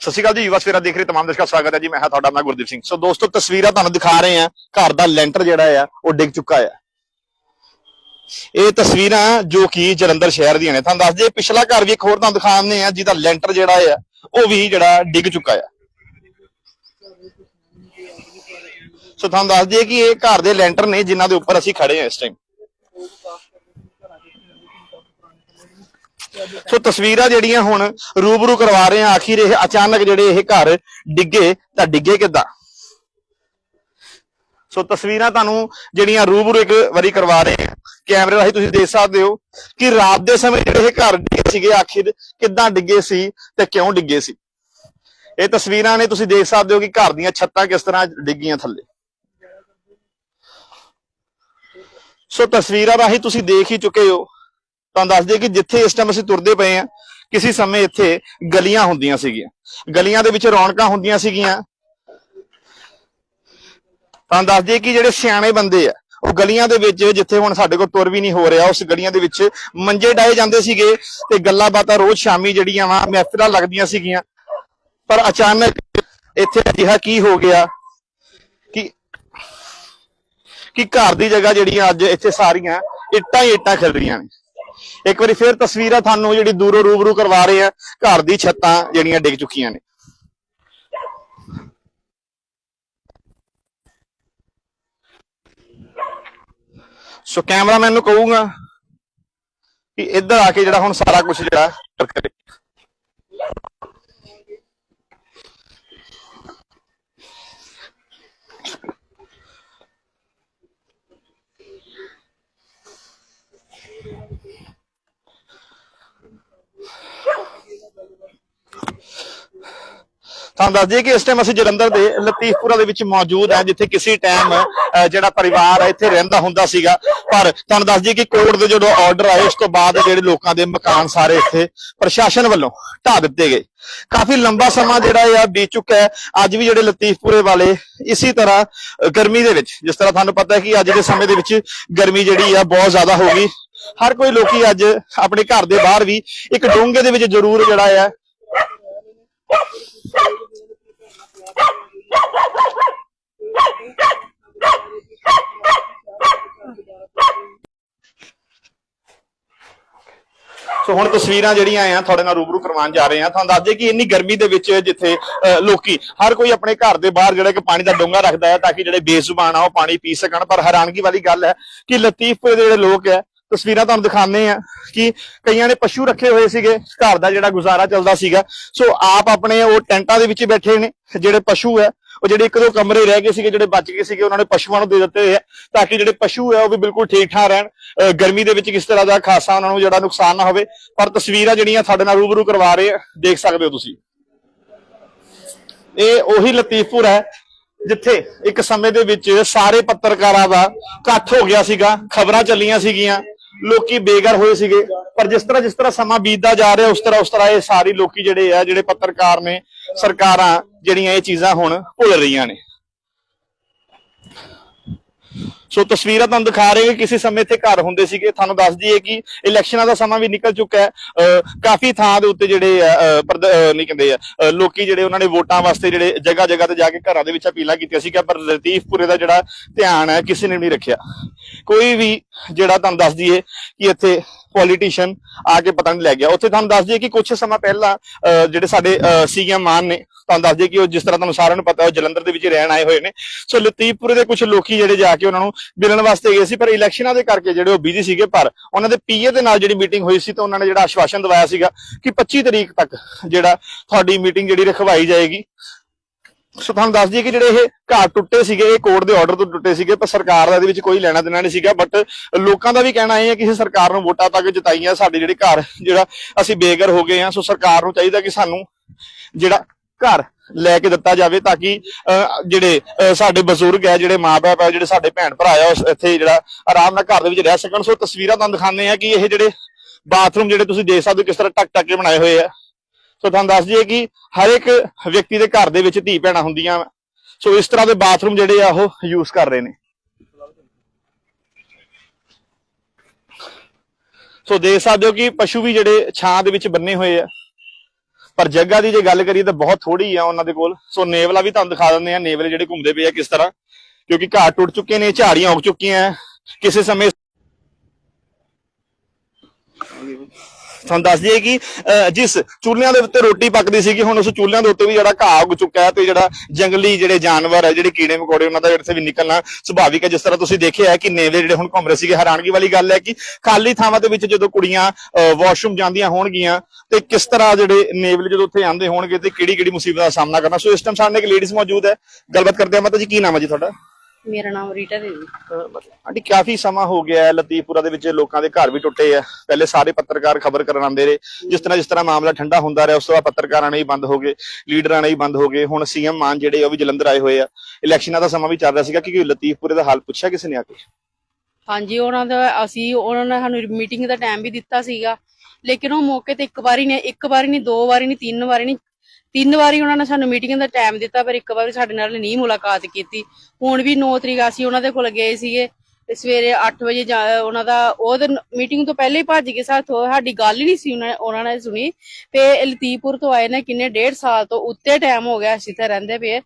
ਸਤਿ ਸ਼੍ਰੀ ਅਕਾਲ ਜੀ, ਯੁਵਾ ਸਵੇਰਾ ਦੇਖ ਰਹੇ ਤਮਾਮ ਦਰਸ਼ਕਾਂ ਦਾ ਸਵਾਗਤ ਹੈ ਜੀ, ਮੈਂ ਹਾਂ ਤੁਹਾਡਾ ਮੈਂ ਗੁਰਦੀਪ ਸਿੰਘ। ਸੋ ਦੋਸਤੋ, ਤਸਵੀਰਾਂ ਤੁਹਾਨੂੰ ਦਿਖਾ ਰਹੇ ਹਾਂ, ਘਰ ਦਾ ਲੈਂਟਰ ਜਿਹੜਾ ਆ, ਉਹ ਡਿੱਗ ਚੁੱਕਾ ਆ। ਇਹ ਤਸਵੀਰਾਂ ਜੋ ਕਿ ਜਲੰਧਰ ਸ਼ਹਿਰ ਦੀਆਂ ਨੇ, ਤੁਹਾਨੂੰ ਦੱਸ ਦਈਏ, ਪਿਛਲਾ ਘਰ ਵੀ ਇੱਕ ਹੋਰ ਤੁਹਾਨੂੰ ਦਿਖਾਉਂਦੇ ਆ ਜਿਹਦਾ ਲੈਂਟਰ ਜਿਹੜਾ ਆ, ਉਹ ਵੀ ਜਿਹੜਾ ਡਿੱਗ ਚੁੱਕਾ ਆ। ਸੋ ਤੁਹਾਨੂੰ ਦੱਸ ਦਈਏ ਕਿ ਇਹ ਘਰ ਦੇ ਲੈਂਟਰ ਨੇ, ਜਿਨ੍ਹਾਂ ਦੇ ਉੱਪਰ ਅਸੀਂ ਖੜੇ ਹਾਂ ਇਸ ਟਾਈਮ ਸੋ ਤਸਵੀਰਾਂ ਜਿਹੜੀਆਂ ਹੁਣ ਰੂਬਰੂ ਕਰਵਾ ਰਹੇ ਆ ਆਖਿਰ ਇਹ ਅਚਾਨਕ ਜਿਹੜੇ ਇਹ ਘਰ ਡਿੱਗੇ, ਤਾਂ ਡਿੱਗੇ ਕਿੱਦਾਂ? ਸੋ ਤਸਵੀਰਾਂ ਤੁਹਾਨੂੰ ਜਿਹੜੀਆਂ ਰੂਬਰੂ ਇੱਕ ਵਾਰੀ ਕਰਵਾ ਰਹੇ ਆ ਕੈਮਰੇ ਰਾਹੀਂ ਤੁਸੀਂ ਦੇਖ ਸਕਦੇ ਹੋ ਕਿ ਰਾਤ ਦੇ ਸਮੇਂ ਜਿਹੜੇ ਇਹ ਘਰ ਡਿੱਗੇ ਸੀਗੇ, ਆਖਿਰ ਕਿੱਦਾਂ ਡਿੱਗੇ ਸੀ ਤੇ ਕਿਉਂ ਡਿੱਗੇ ਸੀ? ਇਹ ਤਸਵੀਰਾਂ ਨੇ ਤੁਸੀਂ ਦੇਖ ਸਕਦੇ ਹੋ ਕਿ ਘਰ ਦੀਆਂ ਛੱਤਾਂ ਕਿਸ ਤਰ੍ਹਾਂ ਡਿੱਗੀਆਂ ਥੱਲੇ। ਸੋ ਤਸਵੀਰਾਂ ਰਾਹੀਂ ਤੁਸੀਂ ਦੇਖ ਹੀ ਚੁੱਕੇ ਹੋ ਤੁਹਾਨੂੰ ਦੱਸ ਦਈਏ ਕਿ ਜਿੱਥੇ ਇਸ ਟਾਈਮ ਅਸੀਂ ਤੁਰਦੇ ਪਏ ਆ ਕਿਸੇ ਸਮੇਂ ਇੱਥੇ ਗਲੀਆਂ ਹੁੰਦੀਆਂ ਸੀਗੀਆਂ। ਗਲੀਆਂ ਦੇ ਵਿੱਚ ਰੌਣਕਾਂ ਹੁੰਦੀਆਂ ਸੀਗੀਆਂ। ਤੁਹਾਨੂੰ ਦੱਸ ਦਈਏ ਕਿ ਜਿਹੜੇ ਸਿਆਣੇ ਬੰਦੇ ਆ, ਉਹ ਗਲੀਆਂ ਦੇ ਵਿੱਚ ਜਿੱਥੇ ਹੁਣ ਸਾਡੇ ਕੋਲ ਤੁਰ ਵੀ ਨਹੀਂ ਹੋ ਰਿਹਾ, ਉਸ ਗਲੀਆਂ ਦੇ ਵਿੱਚ ਮੰਜੇ ਡਾਏ ਜਾਂਦੇ ਸੀਗੇ ਤੇ ਗੱਲਾਂ ਬਾਤਾਂ ਰੋਜ਼ ਸ਼ਾਮੀ ਜਿਹੜੀਆਂ ਵਾ, ਮਹਿਫਿਲਾਂ ਲੱਗਦੀਆਂ ਸੀਗੀਆਂ। ਪਰ ਅਚਾਨਕ ਇੱਥੇ ਅਜਿਹਾ ਕੀ ਹੋ ਗਿਆ ਕਿ ਕਿ ਘਰ ਦੀ ਜਗ੍ਹਾ ਜਿਹੜੀਆਂ ਅੱਜ ਇੱਥੇ ਸਾਰੀਆਂ ਇੱਟਾਂ ਹੀ ਇੱਟਾਂ ਖਿਲ ਰਹੀਆਂ ਨੇ। ਇੱਕ ਵਾਰੀ ਫੇਰ ਤਸਵੀਰਾਂ ਤੁਹਾਨੂੰ ਜਿਹੜੀ ਦੂਰੋਂ ਰੂਬਰੂ ਕਰਵਾ ਰਹੇ ਆ, ਘਰ ਦੀ ਛੱਤਾਂ ਜਿਹੜੀਆਂ ਡਿੱਗ ਚੁੱਕੀਆਂ ਨੇ। ਸੋ ਕੈਮਰਾਮੈਨ ਨੂੰ ਕਹੂੰਗਾ ਕਿ ਇੱਧਰ ਆ ਕੇ ਜਿਹੜਾ ਹੁਣ ਸਾਰਾ ਕੁਝ ਜਿਹੜਾ ਕਰੇ ਤੁਹਾਨੂੰ ਦੱਸ ਦਈਏ ਕਿ ਇਸ ਟਾਈਮ ਅਸੀਂ ਜਲੰਧਰ ਦੇ ਲਤੀਫਪੁਰਾ ਦੇ ਵਿੱਚ ਮੌਜੂਦ ਹਾਂ, ਜਿੱਥੇ ਕਿਸੇ ਟਾਈਮ ਜਿਹੜਾ ਪਰਿਵਾਰ ਹੈ ਇੱਥੇ ਰਹਿੰਦਾ ਹੁੰਦਾ ਸੀਗਾ। ਪਰ ਤੁਹਾਨੂੰ ਦੱਸ ਦਈਏ ਕਿ ਕੋਰਟ ਦੇ ਜਦੋਂ ਆਰਡਰ ਆਏ, ਉਸ ਤੋਂ ਬਾਅਦ ਜਿਹੜੇ ਲੋਕਾਂ ਦੇ ਮਕਾਨ ਸਾਰੇ ਇੱਥੇ ਪ੍ਰਸ਼ਾਸਨ ਵੱਲੋਂ ਢਾ ਦਿੱਤੇ ਗਏ। ਕਾਫੀ ਲੰਬਾ ਸਮਾਂ ਜਿਹੜਾ ਆ ਬੀਤ ਚੁੱਕਾ ਹੈ। ਅੱਜ ਵੀ ਜਿਹੜੇ ਲਤੀਫਪੁਰੇ ਵਾਲੇ ਇਸੇ ਤਰ੍ਹਾਂ ਗਰਮੀ ਦੇ ਵਿੱਚ, ਜਿਸ ਤਰ੍ਹਾਂ ਤੁਹਾਨੂੰ ਪਤਾ ਹੈ ਕਿ ਅੱਜ ਦੇ ਸਮੇਂ ਦੇ ਵਿੱਚ ਗਰਮੀ ਜਿਹੜੀ ਆ ਬਹੁਤ ਜ਼ਿਆਦਾ ਹੋ ਗਈ। ਹਰ ਕੋਈ ਲੋਕੀ ਅੱਜ ਆਪਣੇ ਘਰ ਦੇ ਬਾਹਰ ਵੀ ਇੱਕ ਡੋਂਗੇ ਦੇ ਵਿੱਚ ਜ਼ਰੂਰ ਜਿਹੜਾ ਆ ਸੋ ਹੁਣ ਤਸਵੀਰਾਂ ਜਿਹੜੀਆਂ ਆ ਤੁਹਾਡੇ ਨਾਲ ਰੂਬਰੂ ਕਰਵਾਉਣ ਜਾ ਰਹੇ ਆ ਤੁਹਾਨੂੰ ਦੱਸ ਦਈਏ ਕਿ ਇੰਨੀ ਗਰਮੀ ਦੇ ਵਿੱਚ ਜਿੱਥੇ ਅਹ, ਲੋਕੀ ਹਰ ਕੋਈ ਆਪਣੇ ਘਰ ਦੇ ਬਾਹਰ ਜਿਹੜਾ ਕਿ ਪਾਣੀ ਦਾ ਡੋਂਗਾ ਰੱਖਦਾ ਹੈ ਤਾਂ ਕਿ ਜਿਹੜੇ ਬੇਜ਼ੁਬਾਨ ਆ ਉਹ ਪਾਣੀ ਪੀ ਸਕਣ। ਪਰ ਹੈਰਾਨਗੀ ਵਾਲੀ ਗੱਲ ਹੈ ਕਿ ਲਤੀਫਪੁਰੇ ਦੇ ਜਿਹੜੇ ਲੋਕ ਹੈ ਤਸਵੀਰਾਂ ਤੁਹਾਨੂੰ ਦਿਖਾਉਂਦੇ ਆ ਕਿ ਕਈਆਂ ਨੇ ਪਸ਼ੂ ਰੱਖੇ ਹੋਏ ਸੀਗੇ, ਘਰ ਦਾ ਜਿਹੜਾ ਗੁਜ਼ਾਰਾ ਚੱਲਦਾ ਸੀਗਾ। ਸੋ ਆਪ ਆਪਣੇ ਉਹ ਟੈਂਟਾਂ ਦੇ ਵਿੱਚ ਬੈਠੇ ਨੇ, ਜਿਹੜੇ ਪਸ਼ੂ ਹੈ, ਉਹ ਜਿਹੜੇ ਇੱਕ ਦੋ ਕਮਰੇ ਰਹਿ ਗਏ ਸੀਗੇ, ਜਿਹੜੇ ਬਚ ਗਏ ਸੀਗੇ, ਉਹਨਾਂ ਨੇ ਪਸ਼ੂਆਂ ਨੂੰ ਦੇ ਦਿੱਤੇ ਹੋਏ ਆ, ਤਾਂ ਕਿ ਜਿਹੜੇ ਪਸ਼ੂ ਹੈ, ਉਹ ਵੀ ਬਿਲਕੁਲ ਠੀਕ ਠਾਕ ਰਹਿਣ। ਅਹ ਗਰਮੀ ਦੇ ਵਿੱਚ ਕਿਸ ਤਰ੍ਹਾਂ ਦਾ ਖਾਸਾ ਉਹਨਾਂ ਨੂੰ ਜਿਹੜਾ ਨੁਕਸਾਨ ਨਾ ਹੋਵੇ, ਪਰ ਤਸਵੀਰਾਂ ਜਿਹੜੀਆਂ ਤੁਹਾਡੇ ਨਾਲ ਰੂਬਰੂ ਕਰਵਾ ਰਹੇ ਆ, ਦੇਖ ਸਕਦੇ ਹੋ ਤੁਸੀਂ। ਇਹ ਉਹੀ ਲਤੀਫਪੁਰ ਹੈ, ਜਿੱਥੇ ਇੱਕ ਸਮੇਂ ਦੇ ਵਿੱਚ ਸਾਰੇ ਪੱਤਰਕਾਰਾਂ ਦਾ ਇਕੱਠ ਹੋ ਗਿਆ ਸੀਗਾ, ਖਬਰਾਂ ਚੱਲੀਆਂ ਸੀਗੀਆਂ ਲੋਕੀ ਬੇਘਰ ਹੋਏ ਸੀਗੇ। ਪਰ ਜਿਸ ਤਰ੍ਹਾਂ ਜਿਸ ਤਰ੍ਹਾਂ ਸਮਾਂ ਬੀਤਦਾ ਜਾ ਰਿਹਾ, ਉਸ ਤਰ੍ਹਾਂ ਉਸ ਤਰ੍ਹਾਂ ਇਹ ਸਾਰੀ ਲੋਕੀ ਜਿਹੜੇ ਆ, ਜਿਹੜੇ ਪੱਤਰਕਾਰ ਨੇ, ਸਰਕਾਰਾਂ ਜਿਹੜੀਆਂ ਇਹ ਚੀਜ਼ਾਂ ਹੁਣ ਭੁੱਲ ਰਹੀਆਂ ਨੇ। ਸੋ ਤਸਵੀਰਾਂ ਤੁਹਾਨੂੰ ਦਿਖਾ ਰਹੇ ਕਿ ਕਿਸੇ ਸਮੇਂ ਇੱਥੇ ਘਰ ਹੁੰਦੇ ਸੀਗੇ। ਤੁਹਾਨੂੰ ਦੱਸ ਦਈਏ ਕਿ ਇਲੈਕਸ਼ਨਾਂ ਦਾ ਸਮਾਂ ਵੀ ਨਿਕਲ ਚੁੱਕਾ ਹੈ। ਅਹ ਕਾਫੀ ਥਾਂ ਦੇ ਉੱਤੇ ਜਿਹੜੇ ਆ, ਪ੍ਰਦ- ਨਹੀਂ ਕਹਿੰਦੇ ਆ ਅਹ, ਲੋਕੀ ਜਿਹੜੇ ਉਹਨਾਂ ਨੇ ਵੋਟਾਂ ਵਾਸਤੇ ਜਿਹੜੇ ਜਗ੍ਹਾ ਜਗ੍ਹਾ ਤੇ ਜਾ ਕੇ ਘਰਾਂ ਦੇ ਵਿੱਚ ਅਪੀਲਾਂ ਕੀਤੀਆਂ ਸੀਗਾ ਪਰ ਲਤੀਫਪੁਰੇ ਦਾ ਜਿਹੜਾ ਧਿਆਨ ਹੈ ਕਿਸੇ ਨੇ ਨਹੀਂ ਰੱਖਿਆ। ਕੋਈ ਵੀ ਜਿਹੜਾ ਤੁਹਾਨੂੰ ਦੱਸ ਦਈਏ ਕਿ ਇੱਥੇ ਪੋਲੀਟੀਸ਼ੀਅਨ ਆ ਕੇ ਪਤਾ ਲੈ ਗਿਆ। ਉੱਥੇ ਤੁਹਾਨੂੰ ਦੱਸ ਦਈਏ ਕਿ ਕੁਝ ਸਮਾਂ ਪਹਿਲਾਂ ਅਹ, ਜਿਹੜੇ ਸਾਡੇ ਸੀਐਮ ਮਾਨ ਨੇ ਤੁਹਾਨੂੰ ਦੱਸ ਦਈਏ ਕਿ ਉਹ ਜਿਸ ਤਰ੍ਹਾਂ ਤੁਹਾਨੂੰ ਸਾਰਿਆਂ ਨੂੰ ਪਤਾ ਉਹ ਜਲੰਧਰ ਦੇ ਵਿੱਚ ਰਹਿਣ ਆਏ ਹੋਏ ਨੇ। ਸੋ ਲਤੀਫਪੁਰ ਦੇ ਕੁਝ ਲੋਕੀ ਜਿਹੜੇ ਜਾ ਕੇ ਉਹਨਾਂ ਨੂੰ ਮਿਲਣ ਵਾਸਤੇ ਗਏ ਸੀ ਪਰ ਇਲੈਕਸ਼ਨਾਂ ਦੇ ਕਰਕੇ ਜਿਹੜੇ ਉਹ ਬਿਜ਼ੀ ਸੀਗੇ ਪਰ ਉਹਨਾਂ ਦੇ ਪੀਏ ਦੇ ਨਾਲ ਜਿਹੜੀ ਮੀਟਿੰਗ ਹੋਈ ਸੀ ਤਾਂ ਉਹਨਾਂ ਨੇ ਜਿਹੜਾ ਆਸ਼ਵਾਸਨ ਦਵਾਇਆ ਸੀਗਾ ਕਿ 25 ਤਰੀਕ ਤੱਕ ਜਿਹੜਾ ਤੁਹਾਡੀ ਮੀਟਿੰਗ ਜਿਹੜੀ ਰਖਵਾਈ ਜਾਏਗੀ। ਤੁਹਾਨੂੰ ਦੱਸ ਦਈਏ ਕਿ ਜਿਹੜੇ ਇਹ ਘਰ ਟੁੱਟੇ ਸੀਗੇ, ਇਹ ਕੋਰਟ ਦੇ ਆਰਡਰ ਤੋਂ ਟੁੱਟੇ ਸੀਗੇ, ਪਰ ਸਰਕਾਰ ਦਾ ਇਹਦੇ ਵਿੱਚ ਕੋਈ ਲੈਣਾ ਦੇਣਾ ਨਹੀਂ ਸੀਗਾ ਬਟ ਲੋਕਾਂ ਦਾ ਵੀ ਕਹਿਣਾ ਇਹ ਹੈ ਕਿ ਇਹ ਸਰਕਾਰ ਨੂੰ ਵੋਟਾਂ ਪਾ ਕੇ ਜਿਤਾਈਆਂ ਸਾਡੇ ਜਿਹੜੇ ਘਰ, ਜਿਹੜਾ ਅਸੀਂ ਬੇਘਰ ਹੋ ਗਏ ਆ ਸੋ ਸਰਕਾਰ ਨੂੰ ਚਾਹੀਦਾ ਕਿ ਸਾਨੂੰ ਜਿਹੜਾ ਘਰ ਲੈ ਕੇ ਦਿੱਤਾ ਜਾਵੇ ਤਾਂ ਕਿ ਜਿਹੜੇ ਸਾਡੇ ਬਜ਼ੁਰਗ ਹੈ, ਜਿਹੜੇ ਮਾਪੇ ਹੈ, ਜਿਹੜੇ ਸਾਡੇ ਭੈਣ ਭਰਾ ਆ ਉਸ ਇੱਥੇ ਜਿਹੜਾ ਆਰਾਮ ਨਾਲ ਘਰ ਦੇ ਵਿੱਚ ਰਹਿ ਸਕਣ। ਸੋ ਤਸਵੀਰਾਂ ਤੁਹਾਨੂੰ ਦਿਖਾਉਂਦੇ ਆ ਕਿ ਇਹ ਜਿਹੜੇ ਬਾਥਰੂਮ ਜਿਹੜੇ ਤੁਸੀਂ ਦੇਖ ਸਕਦੇ ਹੋ, ਕਿਸ ਤਰ੍ਹਾਂ ਟਕ ਟਕ ਕੇ ਬਣਾਏ ਹੋਏ ਆ। ਸੋ ਤੁਹਾਨੂੰ ਦੱਸ ਦਈਏ ਕਿ ਹਰ ਇੱਕ ਵਿਅਕਤੀ ਦੇ ਘਰ ਦੇ ਵਿੱਚ ਧੀ ਭੈਣਾਂ ਹੁੰਦੀਆਂ ਸੋ ਇਸ ਤਰ੍ਹਾਂ ਦੇ ਬਾਥਰੂਮ ਜਿਹੜੇ ਆ ਉਹ ਯੂਜ਼ ਕਰ ਰਹੇ ਨੇ। ਸੋ ਦੇਖ ਸਕਦੇ ਹੋ ਕਿ ਪਸ਼ੂ ਵੀ ਜਿਹੜੇ ਛਾਂ ਦੇ ਵਿੱਚ ਬੰਨੇ ਹੋਏ ਆ। ਪਰ ਜਗ੍ਹਾ ਦੀ ਜੇ ਗੱਲ ਕਰੀਏ ਤਾਂ ਬਹੁਤ ਥੋੜੀ ਆ ਉਹਨਾਂ ਦੇ ਕੋਲ। ਸੋ ਨੇਵਲਾ ਵੀ ਤੁਹਾਨੂੰ ਦਿਖਾ ਦਿੰਦੇ ਆ ਨੇਵਲੇ ਜਿਹੜੇ ਘੁੰਮਦੇ ਪਏ ਆ ਕਿਸ ਤਰ੍ਹਾਂ। ਕਿਉਂਕਿ ਘਾਟ ਟੁੱਟ ਚੁੱਕੇ ਨੇ, ਝਾੜੀਆਂ ਉੱਗ ਚੁੱਕੀਆਂ ਕਿਸੇ ਸਮੇਂ ਤੁਹਾਨੂੰ ਦੱਸ ਦਈਏ ਕਿ ਅਹ, ਜਿਸ ਚੁੱਲ੍ਹਿਆਂ ਦੇ ਉੱਤੇ ਰੋਟੀ ਪੱਕਦੀ ਸੀਗੀ ਹੁਣ ਉਸ ਚੁੱਲ੍ਹਿਆਂ ਦੇ ਉੱਤੇ ਵੀ ਜਿਹੜਾ ਘਾਹ ਉੱਗ ਚੁੱਕਾ ਹੈ ਤੇ ਜਿਹੜਾ ਜੰਗਲੀ ਜਿਹੜੇ ਜਾਨਵਰ ਹੈ ਜਿਹੜੇ ਕੀੜੇ ਮਕੌੜੇ ਉਹਨਾਂ ਦਾ ਇੱਥੇ ਵੀ ਨਿਕਲਣਾ ਸੁਭਾਵਿਕ ਹੈ। ਜਿਸ ਤਰ੍ਹਾਂ ਤੁਸੀਂ ਦੇਖਿਆ ਹੈ ਕਿ ਨੇਵਲੇ ਜਿਹੜੇ ਹੁਣ ਘੁੰਮ ਰਹੇ ਸੀਗੇ ਹੈਰਾਨਗੀ ਵਾਲੀ ਗੱਲ ਹੈ ਕਿ ਖਾਲੀ ਥਾਵਾਂ ਦੇ ਵਿੱਚ ਜਦੋਂ ਕੁੜੀਆਂ ਵਾਸ਼ਰੂਮ ਜਾਂਦੀਆਂ ਹੋਣਗੀਆਂ ਤੇ ਕਿਸ ਤਰ੍ਹਾਂ ਜਿਹੜੇ ਨੇਵਲੇ ਜਦੋਂ ਉੱਥੇ ਆਉਂਦੇ ਹੋਣਗੇ ਤੇ ਕਿਹੜੀ ਕਿਹੜੀ ਮੁਸੀਬਤ ਦਾ ਸਾਹਮਣਾ ਕਰਨਾ। ਸੋ ਇਸ ਟਾਈਮ ਸਾਡੇ ਨਾਲ ਇੱਕ ਲੇਡੀਜ਼ ਮੌਜੂਦ ਹੈ। ਗੱਲਬਾਤ ਕਰਦੇ ਹਾਂ ਮਾਤਾ ਜੀ ਕੀ ਨਾਮ ਹੈ ਜੀ ਤੁਹਾਡਾ? ਮੇਰਾ ਨਾਮ ਰੀਟਾ ਦੇਵੀ। ਆਂਟੀ ਕਾਫੀ ਸਮਾਂ ਹੋ ਗਿਆ ਹੈ ਲਤੀਫਪੁਰਾ ਦੇ ਵਿੱਚ ਲੋਕਾਂ ਦੇ ਘਰ ਵੀ ਟੁੱਟੇ ਆ। ਪਹਿਲੇ ਸਾਰੇ ਪੱਤਰਕਾਰ ਖਬਰ ਕਰਨ ਆਉਂਦੇ ਰਹੇ। ਜਿਸ ਤਰ੍ਹਾਂ ਜਿਸ ਤਰ੍ਹਾਂ ਮਾਮਲਾ ਠੰਡਾ ਹੁੰਦਾ ਰਿਹਾ ਉਸ ਤੋਂ ਬਾਅਦ ਪੱਤਰਕਾਰਾਂ ਨੇ ਹੀ ਬੰਦ ਹੋ ਗਏ ਲੀਡਰਾਂ ਨੇ ਹੀ ਬੰਦ ਹੋ ਗਏ। ਹੁਣ ਸੀਐਮ ਮਾਨ ਜਿਹੜੇ ਉਹ ਵੀ ਜਲੰਧਰ ਆਏ ਹੋਏ ਆ। ਇਲੈਕਸ਼ਨਾਂ ਦਾ ਸਮਾਂ ਵੀ ਚੱਲ ਰਿਹਾ ਸੀਗਾ ਕਿ ਲਤੀਫਪੁਰੇ ਦਾ ਹਾਲ ਪੁੱਛਿਆ ਕਿਸੇ ਨੇ ਆ ਕੇ? ਹਾਂਜੀ ਉਹਨਾਂ ਦਾ ਅਸੀਂ ਉਹਨਾਂ ਨੇ ਸਾਨੂੰ ਮੀਟਿੰਗ ਦਾ ਟਾਈਮ ਵੀ ਦਿੱਤਾ ਸੀਗਾ। ਲੇਕਿਨ ਉਹ ਮੌਕੇ ਤੇ ਇੱਕ ਵਾਰੀ ਨੇ ਇੱਕ ਵਾਰੀ ਨਹੀਂ ਦੋ ਵਾਰੀ ਨਹੀਂ ਤਿੰਨ ਵਾਰੀ ਨਹੀਂ ਤਿੰਨ ਵਾਰੀ ਉਹਨਾਂ ਨੇ ਸਾਨੂੰ ਮੀਟਿੰਗ ਦਾ ਟਾਈਮ ਦਿੱਤਾ, ਪਰ ਇੱਕ ਵਾਰੀ ਸਾਡੇ ਨਾਲ ਨਹੀਂ ਮੁਲਾਕਾਤ ਕੀਤੀ। ਹੁਣ ਵੀ 9 ਤਰੀਕ ਅਸੀਂ ਉਹਨਾਂ ਦੇ ਕੋਲ ਗਏ ਸੀਗੇ ਸਵੇਰੇ 8 ਵਜੇ ਉਹਨਾਂ ਦਾ ਉਹ ਮੀਟਿੰਗ ਤੋਂ ਪਹਿਲੇ ਹੀ ਭੱਜ ਗਏ ਸਾਥੋਂ, ਸਾਡੀ ਗੱਲ ਹੀ ਨਹੀਂ ਸੀ ਉਹਨਾਂ ਨੇ ਸੁਣੀ। ਤੇ ਲਤੀਪੁਰ ਤੋਂ ਆਏ ਨੇ ਕਿੰਨੇ, ਡੇਢ ਸਾਲ ਤੋਂ ਉੱਤੇ ਟਾਈਮ ਹੋ ਗਿਆ ਅਸੀਂ ਤਾਂ ਰਹਿੰਦੇ ਪਏ।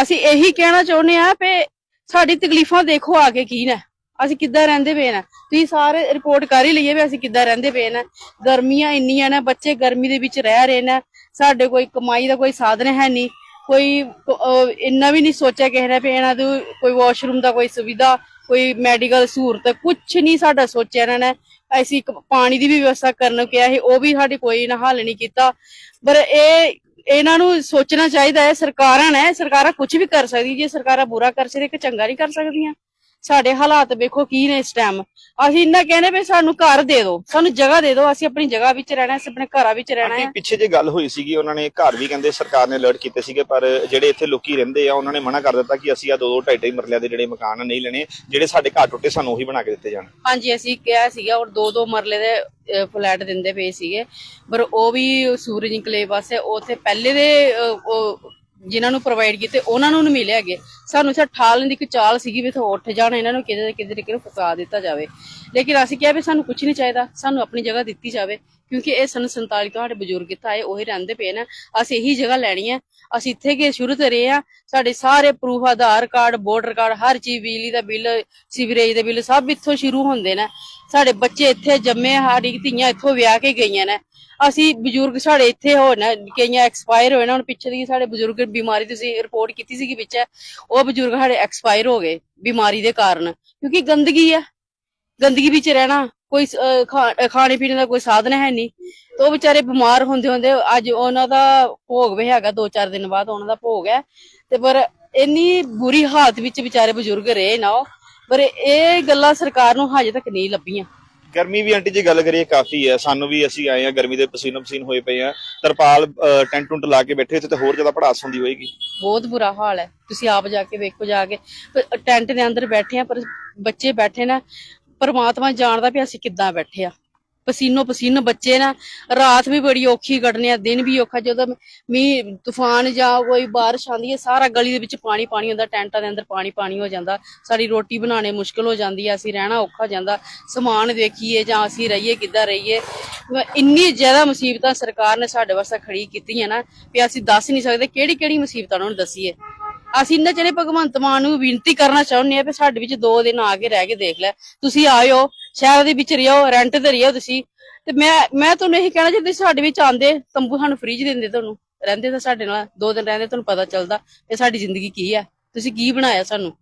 ਅਸੀਂ ਇਹੀ ਕਹਿਣਾ ਚਾਹੁੰਦੇ ਆ ਵੀ ਸਾਡੀ ਤਕਲੀਫਾਂ ਦੇਖੋ ਆ ਕੇ ਕੀ ਨੇ। ਅਸੀਂ ਕਿੱਦਾਂ ਰਹਿੰਦੇ ਪਏ ਨੇ? ਤੁਸੀਂ ਸਾਰੇ ਰਿਪੋਰਟ ਕਰ ਹੀ ਲਈਏ ਵੀ ਅਸੀਂ ਕਿੱਦਾਂ ਰਹਿੰਦੇ ਪਏ ਨੇ। ਗਰਮੀਆਂ ਇੰਨੀਆਂ ਨੇ, ਬੱਚੇ ਗਰਮੀ ਦੇ ਵਿੱਚ ਰਹਿ ਰਹੇ ਨੇ। ਸਾਡੇ ਕੋਈ ਕਮਾਈ ਦਾ ਕੋਈ ਸਾਧਨ ਹੈ ਨਹੀਂ। ਕੋਈ ਇੰਨਾ ਵੀ ਨਹੀਂ ਸੋਚਿਆ ਕਿਸੇ ਨੇ ਵੀ ਇਹਨਾਂ ਨੂੰ ਕੋਈ ਵਾਸ਼ਰੂਮ ਦਾ ਕੋਈ ਸੁਵਿਧਾ, ਕੋਈ ਮੈਡੀਕਲ ਸਹੂਲਤ ਕੁਝ ਨਹੀਂ ਸਾਡਾ ਸੋਚਿਆ ਇਹਨਾਂ ਨੇ। ਅਸੀਂ ਪਾਣੀ ਦੀ ਵੀ ਵਿਵਸਥਾ ਕਰਨ ਨੂੰ ਕਿਹਾ ਸੀ, ਉਹ ਵੀ ਸਾਡੀ ਕੋਈ ਨਾ ਹੱਲ ਨਹੀਂ ਕੀਤਾ। ਪਰ ਇਹ, ਇਹਨਾਂ ਨੂੰ ਸੋਚਣਾ ਚਾਹੀਦਾ ਹੈ, ਸਰਕਾਰਾਂ ਨੇ, ਸਰਕਾਰਾਂ ਕੁਝ ਵੀ ਕਰ ਸਕਦੀ ਜੇ ਸਰਕਾਰਾਂ ਬੁਰਾ ਕਰ ਸਕਦੀ ਕਿ ਚੰਗਾ ਨਹੀਂ ਕਰ ਸਕਦੀਆਂ। ਸਾਡੇ ਹਾਲਾਤ ਵੇਖੋ ਕੀ ਨੇ ਇਸ ਟਾਈਮ ਅਸੀਂ ਇੰਨਾ ਕਹਿੰਦੇ ਵੀ ਸਾਨੂੰ ਘਰ ਦੇ ਦਿਓ ਸਾਨੂੰ ਜਗ੍ਹਾ ਦੇ ਦਿਓ ਅਸੀਂ ਆਪਣੀ ਜਗ੍ਹਾ ਵਿੱਚ ਰਹਿਣਾ ਅਸੀਂ ਆਪਣੇ ਘਰਾਂ ਵਿੱਚ ਰਹਿਣਾ ਹੈ। ਪਿੱਛੇ ਜੇ ਗੱਲ ਹੋਈ ਸੀਗੀ ਉਹਨਾਂ ਨੇ ਘਰ ਵੀ ਕਹਿੰਦੇ ਸਰਕਾਰ ਨੇ ਅਲਰਟ ਕੀਤੇ ਸੀਗੇ ਪਰ ਜਿਹੜੇ ਇੱਥੇ ਲੋਕੀ ਰਹਿੰਦੇ ਆ ਉਹਨਾਂ ਨੇ ਮਨਾ ਕਰ ਦਿੱਤਾ ਕਿ ਅਸੀਂ ਆ ਦੋ ਦੋ ਢਾਈ ਢਾਈ ਮਰਲਿਆਂ ਦੇ ਜਿਹੜੇ ਮਕਾਨ ਆ ਨਹੀਂ ਲੈਣੇ ਜਿਹੜੇ ਸਾਡੇ ਘਰ ਟੁੱਟੇ ਸਾਨੂੰ ਉਹੀ ਬਣਾ ਕੇ ਦਿੱਤੇ ਜਾਣ। ਹਾਂਜੀ ਅਸੀਂ ਕਿਹਾ ਸੀਗਾ ਔਰ ਦੋ ਦੋ ਮਰਲੇ ਦੇ ਫਲੈਟ ਦਿੰਦੇ ਪਏ ਸੀਗੇ ਪਰ ਉਹ ਵੀ ਸੂਰਜ ਇਨਕਲੇਵ ਵਾਸਤੇ ਉੱਥੇ ਪਹਿਲੇ ਦੇ ਉਹ ਜਿਨ੍ਹਾਂ ਨੂੰ ਪ੍ਰੋਵਾਈਡ ਕੀਤੇ, ਉਹਨਾਂ ਨੂੰ ਨਹੀਂ ਮਿਲੇ ਹੈਗੇ। ਸਾਨੂੰ ਇੱਥੇ ਠਾਲਣ ਦੀ ਇੱਕ ਚਾਲ ਸੀਗੀ ਵੀ ਇੱਥੇ ਉੱਠ ਜਾਣ, ਇਹਨਾਂ ਨੂੰ ਕਿਤੇ ਨਾ ਕਿਤੇ ਤਰੀਕੇ ਨੂੰ ਫਸਾ ਦਿੱਤਾ ਜਾਵੇ। ਲੇਕਿਨ ਅਸੀਂ ਕਿਹਾ ਵੀ ਸਾਨੂੰ ਕੁਝ ਨਹੀਂ ਚਾਹੀਦਾ, ਸਾਨੂੰ ਆਪਣੀ ਜਗ੍ਹਾ ਦਿੱਤੀ ਜਾਵੇ। ਕਿਉਂਕਿ ਇਹ ਸਨ 47 ਤੋਂ ਸਾਡੇ ਬਜ਼ੁਰਗ ਇੱਥੇ ਆਏ ਉਹੀ ਰਹਿੰਦੇ ਪਏ ਨੇ। ਅਸੀਂ ਇਹੀ ਜਗ੍ਹਾ ਲੈਣੀ ਹੈ ਅਸੀਂ ਇੱਥੇ ਕੇ ਸ਼ੁਰੂ ਤੋਂ ਰਹੇ ਆ। ਸਾਡੇ ਸਾਰੇ proof Aadhaar card voter card, ਹਰ ਚੀਜ਼, ਬਿਜਲੀ ਦਾ ਬਿੱਲ, ਸੀਵਰੇਜ ਦੇ ਬਿੱਲ ਸਭ ਇੱਥੋਂ ਸ਼ੁਰੂ ਹੁੰਦੇ ਨੇ। ਸਾਡੇ ਬੱਚੇ ਇੱਥੇ ਜੰਮੇ ਸਾਡੀ ਧੀਆਂ ਇੱਥੋਂ ਵਿਆਹ ਕੇ ਗਈਆਂ ਨੇ। ਅਸੀਂ ਬਜ਼ੁਰਗ ਸਾਡੇ ਇੱਥੇ ਹੋ ਨਾ, ਕਈਆਂ ਐਕਸਪਾਇਰ ਹੋਏ ਨਾ। ਹੁਣ ਪਿੱਛੇ ਦੀ ਸਾਡੇ ਬਜ਼ੁਰਗ ਬਿਮਾਰੀ ਤੁਸੀਂ ਰਿਪੋਰਟ ਕੀਤੀ ਸੀਗੀ ਵਿੱਚ, ਉਹ ਬਜ਼ੁਰਗ ਸਾਡੇ ਐਕਸਪਾਇਰ ਹੋ ਗਏ ਬਿਮਾਰੀ ਦੇ ਕਾਰਨ। ਕਿਉਂਕਿ ਗੰਦਗੀ ਹੈ ਗੰਦਗੀ ਵਿੱਚ ਰਹਿਣਾ ਕੋਈ ਖਾਣੇ ਪੀਣੇ ਦਾ ਕੋਈ ਸਾਧਨ ਹੈ ਨਹੀਂ। ਤੇ ਉਹ ਵਿਚਾਰੇ ਬਿਮਾਰ ਹੁੰਦੇ ਹੁੰਦੇ ਅੱਜ ਉਹਨਾਂ ਦਾ ਭੋਗ ਵੀ ਹੈਗਾ ਦੋ ਚਾਰ ਦਿਨ ਬਾਅਦ ਉਹਨਾਂ ਦਾ ਭੋਗ ਹੈ। ਤੇ ਪਰ ਇੰਨੀ ਬੁਰੀ ਹਾਲਤ ਵਿੱਚ ਵਿਚਾਰੇ ਬਜ਼ੁਰਗ ਰਹੇ ਨਾ ਪਰ ਇਹ ਗੱਲਾਂ ਸਰਕਾਰ ਨੂੰ ਹਜੇ ਤੱਕ ਨਹੀਂ ਲੱਭੀਆਂ। ਗਰਮੀ ਵੀ ਆਂਟੀ ਜੀ ਗੱਲ ਕਰੀਏ ਕਾਫੀ ਹੈ ਸਾਨੂੰ ਵੀ ਅਸੀਂ ਆਏ ਆ ਗਰਮੀ ਦੇ ਪਸੀਨੋ ਪਸੀਨ ਹੋਏ ਪਏ ਆ। ਤਰਪਾਲ ਟੈਂਟ ਟੁੰਟ ਲਾ ਕੇ ਬੈਠੇ ਤੇ ਹੋਰ ਜ਼ਿਆਦਾ ਪੜਾਸ ਹੁੰਦੀ ਹੋਏਗੀ। ਬਹੁਤ ਬੁਰਾ ਹਾਲ ਹੈ। ਤੁਸੀਂ ਆਪ ਜਾ ਕੇ ਵੇਖੋ ਜਾ ਕੇ ਟੈਂਟ ਦੇ ਅੰਦਰ ਬੈਠੇ ਆ ਪਰ ਬੱਚੇ ਬੈਠੇ ਨਾ ਪਰਮਾਤਮਾ ਜਾਣਦਾ ਵੀ ਅਸੀਂ ਕਿੱਦਾਂ ਬੈਠੇ ਆ। ਪਸੀਨੋ ਪਸੀਨ ਬੱਚੇ ਨਾ, ਰਾਤ ਵੀ ਬੜੀ ਔਖੀ ਕੱਢਣੀ ਆ, ਦਿਨ ਵੀ ਔਖਾ, ਜਦੋਂ ਮੀਂਹ, ਤੂਫਾਨ ਜਾਂ ਕੋਈ ਬਾਰਿਸ਼ ਆਉਂਦੀ ਹੈ, ਸਾਰਾ ਗਲੀ ਦੇ ਵਿੱਚ ਪਾਣੀ ਪਾਣੀ ਹੁੰਦਾ, ਟੈਂਟਾਂ ਦੇ ਅੰਦਰ ਪਾਣੀ ਪਾਣੀ ਹੋ ਜਾਂਦਾ। ਸਾਡੀ ਰੋਟੀ ਬਣਾਉਣੇ ਮੁਸ਼ਕਲ ਹੋ ਜਾਂਦੀ ਹੈ ਅਸੀਂ ਰਹਿਣਾ ਔਖਾ ਹੋ ਜਾਂਦਾ। ਸਮਾਨ ਵੇਖੀਏ ਜਾਂ ਅਸੀਂ ਰਹੀਏ, ਕਿੱਦਾਂ ਰਹੀਏ। ਇੰਨੀ ਜ਼ਿਆਦਾ ਮੁਸੀਬਤਾਂ ਸਰਕਾਰ ਨੇ ਸਾਡੇ ਵਾਸਤੇ ਖੜੀ ਕੀਤੀਆਂ ਨਾ, ਵੀ ਅਸੀਂ ਦੱਸ ਨਹੀਂ ਸਕਦੇ ਕਿਹੜੀ ਕਿਹੜੀ ਮੁਸੀਬਤਾਂ ਉਹਨਾਂ ਨੂੰ ਦੱਸੀਏ। ਅਸੀਂ ਇਹਨਾਂ ਜਿਹੜੇ ਭਗਵੰਤ ਮਾਨ ਨੂੰ ਬੇਨਤੀ ਕਰਨਾ ਚਾਹੁੰਦੇ ਆ ਵੀ ਸਾਡੇ ਵਿੱਚ ਦੋ ਦਿਨ ਆ ਕੇ ਰਹਿ ਕੇ ਦੇਖ ਲੈ। ਤੁਸੀਂ ਆਇਓ ਸ਼ਹਿਰ ਦੇ ਵਿੱਚ ਰਿਓ ਰੈਂਟ ਤੇ ਰਿਓ ਤੁਸੀਂ। ਤੇ ਮੈਂ ਮੈਂ ਤੁਹਾਨੂੰ ਇਹੀ ਕਹਿਣਾ ਜੇ ਤੁਸੀਂ ਸਾਡੇ ਵਿੱਚ ਆਂਦੇ ਤੰਬੂ ਸਾਨੂੰ ਫ੍ਰੀ ਚ ਦਿੰਦੇ ਤੁਹਾਨੂੰ। ਰਹਿੰਦੇ ਤਾਂ ਸਾਡੇ ਨਾਲ ਦੋ ਦਿਨ ਰਹਿੰਦੇ ਤੁਹਾਨੂੰ ਪਤਾ ਚੱਲਦਾ ਕਿ ਸਾਡੀ ਜ਼ਿੰਦਗੀ ਕੀ ਹੈ ਤੁਸੀਂ ਕੀ ਬਣਾਇਆ ਸਾਨੂੰ?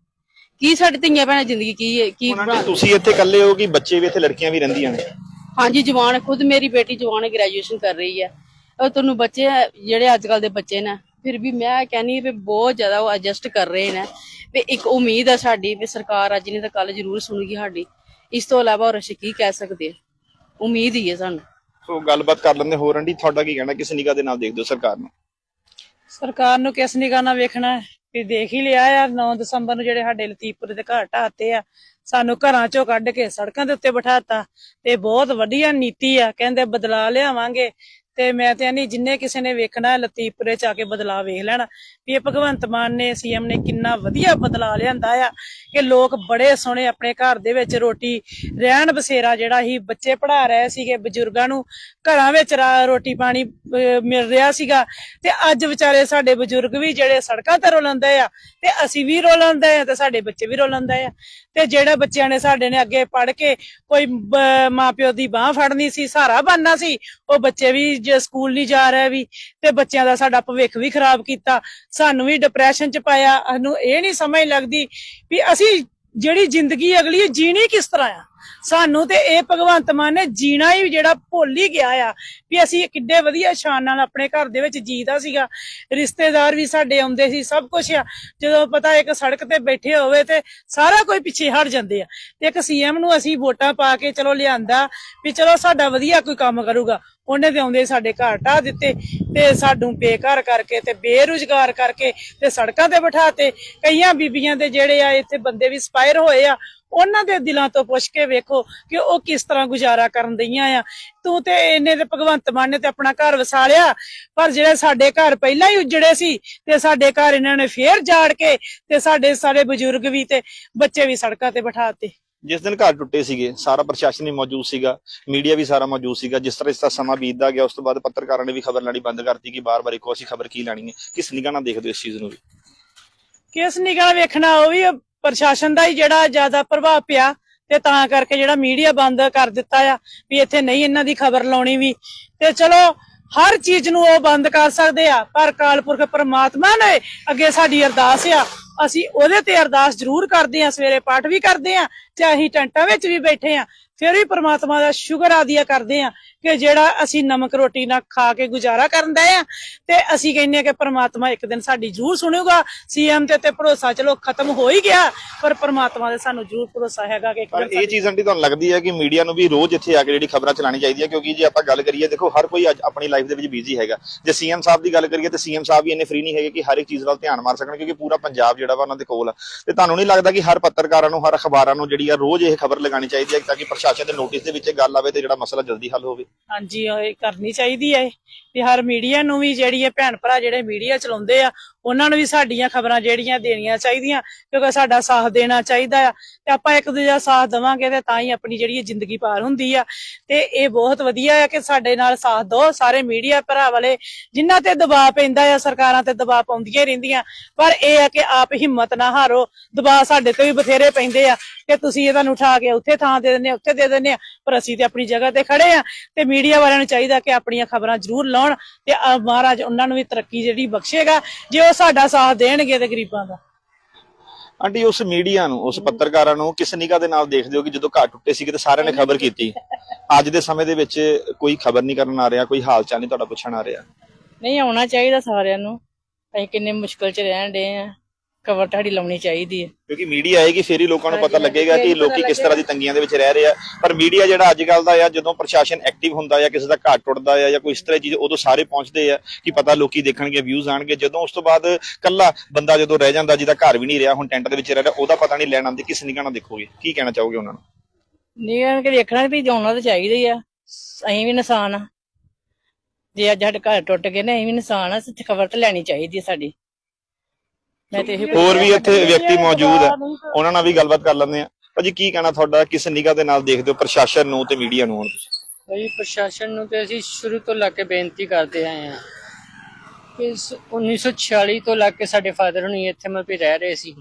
ਕੀ ਸਾਡੀ ਧੀਆਂ ਭੈਣਾਂ ਜ਼ਿੰਦਗੀ ਕੀ ਹੈ? ਕੀ ਬਣਾ ਤੁਸੀਂ ਇੱਥੇ ਇਕੱਲੇ ਹੋ ਕਿ ਬੱਚੇ ਵੀ ਇੱਥੇ ਲੜਕੀਆਂ ਵੀ ਰਹਿੰਦੀਆਂ ਨੇ? ਹਾਂਜੀ ਜਵਾਨ ਖੁਦ ਮੇਰੀ ਬੇਟੀ ਜਵਾਨ ਗ੍ਰੈਜੂਏਸ਼ਨ ਕਰ ਰਹੀ ਹੈ। ਉਹ ਤੁਹਾਨੂੰ ਬੱਚੇ ਜਿਹੜੇ ਅੱਜ ਕੱਲ ਦੇ ਬੱਚੇ ਨੇ। ਫਿਰ ਵੀ ਮੈਂ ਕਹਿੰਨੀ ਵੀ ਬਹੁਤ ਜ਼ਿਆਦਾ ਉਹ ਐਡਜਸਟ ਕਰ ਰਹੇ ਨੇ। ਵੀ ਇੱਕ ਉਮੀਦ ਹੈ ਸਾਡੀ ਵੀ ਸਰਕਾਰ ਅੱਜ ਨਹੀਂ ਤਾਂ ਕੱਲ ਜ਼ਰੂਰ ਸੁਣੇਗੀ ਸਾਡੀ। ਇਸ ਤੋਂ ਇਲਾਵਾ ਹੋਰ ਅਸੀਂ ਕੀ ਕਹਿ ਸਕਦੇ ਹਾਂ? ਉਮੀਦ ਹੀ ਹੈ ਸਾਨੂੰ। ਸੋ ਗੱਲਬਾਤ ਕਰ ਲੈਂਦੇ ਹੋਰ ਆਂਟੀ ਤੁਹਾਡਾ ਕੀ ਕਹਿਣਾ? ਕਿਸ ਨਿਗਾਹ ਦੇ ਨਾਲ ਦੇਖਦੇ ਹੋ ਸਰਕਾਰ ਨੂੰ? ਸਰਕਾਰ ਨੂੰ ਕਿਸ ਨਿਗਾਹ ਨਾਲ ਵੇਖਣਾ ਹੈ? ਵੀ ਦੇਖ ਹੀ ਲਿਆ ਆ 9 ਦਸੰਬਰ ਨੂੰ ਜਿਹੜੇ ਸਾਡੇ ਲਤੀਪੁਰ ਦੇ ਘਰ ਢਾਤੇ ਆ ਸਾਨੂੰ ਘਰਾਂ ਚੋਂ ਕੱਢ ਕੇ ਸੜਕਾਂ ਦੇ ਉੱਤੇ ਬਿਠਾਤਾ। ਤੇ ਬਹੁਤ ਵਧੀਆ ਨੀਤੀ ਆ। ਕਹਿੰਦੇ ਬਦਲਾ ਲਿਆਵਾਂਗੇ। ਤੇ ਮੈਂ ਤੇ ਨਹੀਂ ਜਿੰਨੇ ਕਿਸੇ ਨੇ ਵੇਖਣਾ ਲਤੀਪੁਰੇ ਚ ਆ ਕੇ ਬਦਲਾਅ ਵੇਖ ਲੈਣਾ ਵੀ ਇਹ ਭਗਵੰਤ ਮਾਨ ਨੇ ਸੀਐਮ ਨੇ ਕਿੰਨਾ ਵਧੀਆ ਬਦਲਾਅ ਲਿਆਂਦਾ ਆ ਕਿ ਲੋਕ ਬੜੇ ਸੋਹਣੇ ਆਪਣੇ ਘਰ ਦੇ ਵਿੱਚ ਰੋਟੀ ਰਹਿਣ ਬਸੇਰਾ ਜਿਹੜਾ ਹੀ ਬੱਚੇ ਪੜਾ ਰਹੇ ਸੀਗੇ ਬਜ਼ੁਰਗਾਂ ਨੂੰ ਘਰਾਂ ਵਿੱਚ ਰੋਟੀ ਪਾਣੀ ਅਹ, ਮਿਲ ਰਿਹਾ ਸੀਗਾ ਤੇ ਅੱਜ ਵਿਚਾਰੇ ਸਾਡੇ ਬਜ਼ੁਰਗ ਵੀ ਜਿਹੜੇ ਸੜਕਾਂ ਤੇ ਰੋਲੰਦੇ ਆ ਤੇ ਅਸੀਂ ਵੀ ਰੋਲੰਦੇ ਆ ਤੇ ਸਾਡੇ ਬੱਚੇ ਵੀ ਰੋਲੰਦੇ ਆ। ਤੇ ਜਿਹੜੇ ਬੱਚਿਆਂ ਨੇ ਸਾਡੇ ਨੇ ਅੱਗੇ ਪੜ ਕੇ ਕੋਈ ਬ- ਮਾਪਿਓ ਦੀ ਬਾਹ ਫੜਨੀ ਸੀ, ਸਹਾਰਾ ਬਣਨਾ ਸੀ, ਉਹ ਬੱਚੇ ਵੀ ਜੇ ਸਕੂਲ ਨਹੀਂ ਜਾ ਰਹੇ ਵੀ, ਤੇ ਬੱਚਿਆਂ ਦਾ ਸਾਡਾ ਭਵਿੱਖ ਵੀ ਖਰਾਬ ਕੀਤਾ। ਸਾਨੂੰ ਵੀ ਡਿਪਰੈਸ਼ਨ ਚ ਪਾਇਆ। ਸਾਨੂੰ ਇਹ ਨਹੀਂ ਸਮਝ ਲੱਗਦੀ ਵੀ ਅਸੀਂ ਜਿਹੜੀ ਜ਼ਿੰਦਗੀ ਅਗਲੀ ਜੀਣੀ ਕਿਸ ਤਰ੍ਹਾਂ ਆ? ਸਾਨੂੰ ਤੇ ਇਹ ਭਗਵੰਤ ਮਾਨ ਨੇ ਜੀਣਾ ਹੀ ਜਿਹੜਾ ਭੁੱਲ ਹੀ ਗਿਆ ਆ ਵੀ ਅਸੀਂ ਕਿੱਡੇ ਵਧੀਆ ਸ਼ਾਨ ਨਾਲ ਆਪਣੇ ਘਰ ਦੇ ਵਿੱਚ ਜੀਦਾ ਸੀਗਾ। ਰਿਸ਼ਤੇਦਾਰ ਵੀ ਸਾਡੇ ਆਉਂਦੇ ਸੀ, ਸਭ ਕੁਝ ਆ। ਜਦੋਂ ਪਤਾ ਇੱਕ ਸੜਕ ਤੇ ਬੈਠੇ ਹੋਵੇ ਤੇ ਸਾਰਾ ਕੋਈ ਪਿੱਛੇ ਹਟ ਜਾਂਦੇ ਆ। ਤੇ ਇੱਕ ਸੀਐਮ ਨੂੰ ਅਸੀਂ ਵੋਟਾਂ ਪਾ ਕੇ ਚਲੋ ਲਿਆਂਦਾ ਵੀ ਚਲੋ ਸਾਡਾ ਵਧੀਆ ਕੋਈ ਕੰਮ ਕਰੂਗਾ। ਉਹਨੇ ਤੇ ਆਉਂਦੇ ਸਾਡੇ ਘਰ ਢਾਹ ਦਿੱਤੇ ਤੇ ਸਾਨੂੰ ਬੇਘਰ ਕਰਕੇ ਤੇ ਬੇਰੁਜ਼ਗਾਰ ਕਰਕੇ ਤੇ ਸੜਕਾਂ ਤੇ ਬਿਠਾਤੇ। ਕਈਆਂ ਬੀਬੀਆਂ ਦੇ ਜਿਹੜੇ ਆ ਇੱਥੇ ਬੰਦੇ ਵੀ ਸਪਾਇਰ ਹੋਏ ਆ ਉਹਨਾਂ ਦੇ ਦਿਲਾਂ ਤੋਂ ਪੁੱਛ ਕੇ ਵੇਖੋ ਕਿ ਉਹ ਕਿਸ ਤਰ੍ਹਾਂ ਗੁਜ਼ਾਰਾ ਕਰਨ ਦਈਆਂ ਆ। ਤੂੰ ਤੇ ਇਹਨੇ ਤੇ ਭਗਵੰਤ ਮਾਨ ਨੇ ਤੇ ਆਪਣਾ ਘਰ ਵਸਾ ਲਿਆ ਪਰ ਜਿਹੜੇ ਸਾਡੇ ਘਰ ਪਹਿਲਾਂ ਹੀ ਉਜੜੇ ਸੀ ਤੇ ਸਾਡੇ ਘਰ ਇਹਨਾਂ ਨੇ ਫੇਰ ਜਾੜ ਕੇ ਤੇ ਸਾਡੇ ਸਾਰੇ ਬਜ਼ੁਰਗ ਵੀ ਤੇ ਬੱਚੇ ਵੀ ਸੜਕਾਂ ਤੇ ਬਿਠਾਤੇ ਜਿਸ ਦਿਨ ਘਰ ਟੁੱਟੇ ਸੀਗੇ ਸਾਰਾ ਪ੍ਰਸ਼ਾਸਨ ਹੀ ਮੌਜੂਦ ਸੀਗਾ ਮੀਡੀਆ ਵੀ ਸਾਰਾ ਮੌਜੂਦ ਸੀਗਾ। ਜਿਸ ਤਰ੍ਹਾਂ ਇਸ ਦਾ ਸਮਾਂ ਬੀਤਦਾ ਗਿਆ ਉਸ ਤੋਂ ਬਾਅਦ ਪੱਤਰਕਾਰਾਂ ਨੇ ਵੀ ਖਬਰ ਲੈਣੀ ਬੰਦ ਕਰਤੀ ਕਿ ਬਾਰ-ਬਾਰ ਇੱਕੋ ਅਸੀਂ ਖਬਰ ਕੀ ਲੈਣੀ ਹੈ। ਕਿਸ ਨਿਗਾਹ ਨਾਲ ਦੇਖਦੇ ਹੋ ਇਸ ਚੀਜ਼ ਨੂੰ ਵੀ? ਕਿਸ ਨਿਗਾਹ ਵੇਖਣਾ ਉਹ ਵੀ ਪ੍ਰਸ਼ਾਸਨ ਦਾ ਹੀ ਜਿਹੜਾ ਜ਼ਿਆਦਾ ਪ੍ਰਭਾਵ ਪਿਆ ਤੇ ਤਾਂ ਕਰਕੇ ਜਿਹੜਾ ਮੀਡੀਆ ਬੰਦ ਕਰ ਦਿੱਤਾ ਆ ਵੀ ਇੱਥੇ ਨਹੀਂ ਇਹਨਾਂ ਦੀ ਖਬਰ ਲਾਉਣੀ ਵੀ। ਤੇ ਚਲੋ, ਹਰ ਚੀਜ਼ ਨੂੰ ਉਹ ਬੰਦ ਕਰ ਸਕਦੇ ਆ, ਪਰ ਕਾਲਪੁਰਖ ਪਰਮਾਤਮਾ ਨੇ ਅੱਗੇ ਸਾਡੀ ਅਰਦਾਸ ਆ। ਅਸੀਂ ਉਹਦੇ ਤੇ ਅਰਦਾਸ ਜ਼ਰੂਰ ਕਰਦੇ ਆ, ਸਵੇਰੇ ਪਾਠ ਵੀ ਕਰਦੇ ਆ, ਤੇ ਅਸੀਂ ਟੈਂਟਾਂ ਵਿੱਚ ਵੀ ਬੈਠੇ ਆ। ਫਿਰ ਵੀ ਪਰਮਾਤਮਾ ਦਾ ਸ਼ੁਕਰ ਆਦੀਆ ਕਰਦੇ ਆ ਕਿ ਜਿਹੜਾ ਅਸੀਂ ਨਮਕ ਰੋਟੀ ਨਾਲ ਖਾ ਕੇ ਗੁਜ਼ਾਰਾ ਕਰਨ ਦਾ ਆ ਤੇ ਅਸੀਂ ਕਹਿੰਦੇ ਆ ਕਿ ਪਰਮਾਤਮਾ ਇੱਕ ਦਿਨ ਸਾਡੀ ਜ਼ਰੂਰ ਸੁਣੂਗਾ। ਸੀਐਮ ਤੇ ਤੇ ਭਰੋਸਾ ਚਲੋ ਖਤਮ ਹੋ ਹੀ ਗਿਆ ਪਰ ਪਰਮਾਤਮਾ ਦੇ ਸਾਨੂੰ ਜ਼ਰੂਰ ਭਰੋਸਾ ਹੈਗਾ ਕਿ ਇੱਕ ਪਰ ਦਿਨ ਇਹ ਚੀਜ਼ ਆਂਟੀ ਤੁਹਾਨੂੰ ਲੱਗਦੀ ਹੈ ਕਿ ਮੀਡੀਆ ਨੂੰ ਵੀ ਰੋਜ਼ ਇੱਥੇ ਆ ਕੇ ਜਿਹੜੀ ਖਬਰਾਂ ਚਲਾਣੀ ਚਾਹੀਦੀ ਹੈ ਕਿਉਂਕਿ ਜੇ ਆਪਾਂ ਗੱਲ ਕਰੀਏ ਦੇਖੋ ਹਰ ਕੋਈ ਅੱਜ ਆਪਣੀ ਲਾਈਫ ਦੇ ਵਿੱਚ ਬਿਜ਼ੀ ਹੈਗਾ। ਜੇ ਸੀਐਮ ਸਾਹਿਬ ਦੀ ਗੱਲ ਕਰੀਏ ਤੇ ਸੀਐਮ ਸਾਹਿਬ ਵੀ ਇੰਨੇ ਫ੍ਰੀ ਨਹੀਂ ਹੈਗੇ ਕਿ ਹਰ ਇੱਕ ਚੀਜ਼ ਵੱਲ ਧਿਆਨ ਮਾਰ ਸਕਣ ਕਿਉਂਕਿ ਪੂਰਾ ਪੰਜਾਬ ਜਿਹੜਾ ਵਾ ਉਹਨਾਂ ਦੇ ਕੋਲ ਆ। ਤੇ ਤੁਹਾਨੂੰ ਨਹੀਂ ਲੱਗਦਾ ਕਿ ਹਰ ਪੱਤਰਕਾਰਾਂ ਨੂੰ ਹਰ ਅਖਬਾਰਾਂ ਨੂੰ ਜਿਹੜੀ ਆ ਰੋਜ਼ ਇਹ ਖਬਰ ਲਗਾਉਣੀ ਚਾਹੀਦੀ ਹੈ ਤਾਂ ਕਿ ਪ੍ਰਸ਼ਾਸਨ ਦੇ ਨੋਟਿਸ ਦੇ ਵਿੱਚ ਇਹ ਗੱਲ ਆਵੇ ਤੇ ਜਿਹੜਾ ਮਸਲਾ ਜਲਦੀ ਹੱਲ ਹੋਵੇ। ਹਾਂਜੀ, ਇਹ ਕਰਨੀ ਚਾਹੀਦੀ ਹੈ ਤੇ ਹਰ ਮੀਡੀਆ ਨੂੰ ਵੀ ਜਿਹੜੀ ਹੈ ਭੈਣ ਭਰਾ ਜਿਹੜੇ ਮੀਡੀਆ ਚਲਾਉਂਦੇ ਆ ਉਹਨਾਂ ਨੂੰ ਵੀ ਸਾਡੀਆਂ ਖਬਰਾਂ ਜਿਹੜੀਆਂ ਦੇਣੀਆਂ ਚਾਹੀਦੀਆਂ, ਕਿਉਂਕਿ ਸਾਡਾ ਸਾਥ ਦੇਣਾ ਚਾਹੀਦਾ ਆ। ਤੇ ਆਪਾਂ ਇੱਕ ਦੂਜੇ ਦਾ ਸਾਥ ਦੇਵਾਂਗੇ ਤੇ ਤਾਂ ਹੀ ਆਪਣੀ ਜਿਹੜੀ ਜ਼ਿੰਦਗੀ ਪਾਰ ਹੁੰਦੀ ਆ। ਤੇ ਇਹ ਬਹੁਤ ਵਧੀਆ ਆ ਕਿ ਸਾਡੇ ਨਾਲ ਸਾਥ ਦੋ ਸਾਰੇ ਮੀਡੀਆ ਭਰਾ ਵਾਲੇ, ਜਿਨ੍ਹਾਂ ਤੇ ਦਬਾਅ ਪੈਂਦਾ ਆ, ਸਰਕਾਰਾਂ ਤੇ ਦਬਾਅ ਪਾਉਂਦੀਆਂ ਰਹਿੰਦੀਆਂ। ਪਰ ਇਹ ਆ ਕਿ ਆਪ ਹਿੰਮਤ ਨਾ ਹਾਰੋ। ਦਬਾਅ ਸਾਡੇ ਤੇ ਵੀ ਬਥੇਰੇ ਪੈਂਦੇ ਆ ਕਿ ਤੁਸੀਂ ਇਹ ਤੁਹਾਨੂੰ ਉਠਾ ਕੇ ਉੱਥੇ ਥਾਂ ਦੇ ਦਿੰਦੇ ਆ, ਉੱਥੇ ਦੇ ਦਿੰਦੇ ਆ। ਪਰ ਅਸੀਂ ਤੇ ਆਪਣੀ ਜਗ੍ਹਾ ਤੇ ਖੜੇ ਆ। ਤੇ ਮੀਡੀਆ ਵਾਲਿਆਂ ਨੂੰ ਚਾਹੀਦਾ ਕਿ ਆਪਣੀਆਂ ਖਬਰਾਂ ਜ਼ਰੂਰ ਲਾਉਣ। ਤੇ ਮਹਾਰਾਜ ਉਹਨਾਂ ਨੂੰ ਵੀ ਤਰੱਕੀ ਜਿਹੜੀ ਬਖਸ਼ੇਗਾ। ਜੇ ਉਹ ਸਾਡਾ ਸਾਥ ਦੇਣਗੇ ਤੇ ਗਰੀਬਾਂ ਦਾ। ਆਂਟੀ ਉਸ ਮੀਡੀਆ ਨੂੰ ਉਸ ਪੱਤਰਕਾਰਾਂ ਨੂੰ ਕਿਸ ਨਿਗਾਹ ਦੇ ਨਾਲ ਦੇਖਦੇ ਹੋ ਕਿ ਜਦੋਂ ਘਰ ਟੁੱਟੇ ਸੀਗੇ ਤੇ ਸਾਰਿਆਂ ਨੇ ਖਬਰ ਕੀਤੀ? ਅੱਜ ਦੇ ਸਮੇਂ ਦੇ ਵਿੱਚ ਕੋਈ ਖਬਰ ਨਹੀਂ ਕਰਨ ਆ ਰਿਹਾ ਕੋਈ ਹਾਲ ਚਾਲ ਨਹੀਂ ਤੁਹਾਡਾ ਪੁੱਛਣ ਆ ਰਿਹਾ। ਨਹੀਂ ਆਉਣਾ ਚਾਹੀਦਾ ਸਾਰਿਆਂ ਨੂੰ। ਅਸੀਂ ਕਿੰਨੇ ਮੁਸ਼ਕਲ 'ਚ ਰਹਿਣ ਡੇ ਆ। ਖਬਰ ਤੁਹਾਡੀ ਲਾਉਣੀ ਚਾਹੀਦੀ ਹੈ। ਕਿਉਂਕਿ ਮੀਡੀਆ ਆਏਗੀ ਫੇਰ ਹੀ ਲੋਕਾਂ ਨੂੰ ਪਤਾ ਲੱਗੇਗਾ ਕਿ ਲੋਕੀ ਕਿਸ ਤਰ੍ਹਾਂ ਦੀ ਤੰਗੀਆਂ ਦੇ ਵਿੱਚ ਰਹਿ ਰਹੇ ਆ। ਪਰ ਮੀਡੀਆ ਜਿਹੜਾ ਅੱਜ ਕੱਲ ਦਾ ਆ ਜਦੋਂ ਪ੍ਰਸ਼ਾਸਨ ਐਕਟਿਵ ਹੁੰਦਾ ਆ ਕਿਸੇ ਦਾ ਘਰ ਟੁੱਟਦਾ ਆ ਜਾਂ ਕੋਈ ਇਸ ਤਰ੍ਹਾਂ ਦੀ ਚੀਜ਼ ਉਦੋਂ ਸਾਰੇ ਪਹੁੰਚਦੇ ਆ ਕਿ ਪਤਾ ਲੋਕੀ ਦੇਖਣਗੇ ਵਿਊਜ਼ ਆਣਗੇ। ਜਦੋਂ ਉਸ ਤੋਂ ਬਾਅਦ ਕੱਲਾ ਬੰਦਾ ਜਦੋਂ ਰਹਿ ਜਾਂਦਾ ਜਿਹਦਾ ਘਰ ਵੀ ਨਹੀਂ ਰਿਹਾ ਹੁਣ ਟੈਂਟ ਦੇ ਵਿੱਚ ਰਹਿ ਰਿਹਾ ਉਹਦਾ ਪਤਾ ਨਹੀਂ ਲੈਣ ਆਉਂਦੇ ਕਿਸ ਨਿਗਾਹ ਨਾਲ ਦੇਖੋਗੇ? ਕੀ ਕਹਿਣਾ ਚਾਹੋਗੇ ਉਹਨਾਂ ਨੂੰ? ਨਹੀਂ ਇਹਨਾਂ ਕਿ ਵੇਖਣਾ ਵੀ ਆਉਣਾ ਤਾਂ ਚਾਹੀਦਾ ਹੀ ਆ ਅਸੀਂ ਵੀ ਇਨਸਾਨ ਆ। ਜੇ ਅੱਜ ਸਾਡੇ ਘਰ ਟੁੱਟ ਗਏ ਨੇ ਅਸੀਂ ਵੀ ਇਨਸਾਨ ਆ ਤੇ ਖਬਰ ਤਾਂ ਲੈਣੀ ਚਾਹੀਦੀ ਹੈ ਸਾਡੀ। ਮੈਂ ਤੇ ਇਹ ਹੋਰ ਵੀ ਇੱਥੇ ਵਿਅਕਤੀ ਮੌਜੂਦ ਆ ਉਹਨਾਂ ਨਾਲ ਵੀ ਗੱਲਬਾਤ ਕਰ ਲੈਂਦੇ ਆ ਭਾਜੀ ਕੀ ਕਹਿਣਾ ਤੁਹਾਡਾ? ਕਿਸ ਨਿਗਾਹ ਦੇ ਨਾਲ ਦੇਖਦੇ ਹੋ? ਪ੍ਰਸ਼ਾਸਨ ਨੂੰ ਤੇ ਮੀਡੀਆ ਨੂੰ ਹੁਣ ਤੁਸੀਂ? ਭਾਈ ਪ੍ਰਸ਼ਾਸਨ ਨੂੰ ਤੇ ਅਸੀਂ ਸ਼ੁਰੂ ਤੋਂ ਲੱਗ ਕੇ ਬੇਨਤੀ ਕਰਦੇ ਆਏ ਹਾਂ ਕਿ ਸ- 1946 ਤੋਂ ਲੱਗ ਕੇ ਸਾਡੇ ਫਾਦਰ ਹੁਣੀ ਇੱਥੇ ਵੀ ਰਹਿ ਰਹੇ ਸੀ।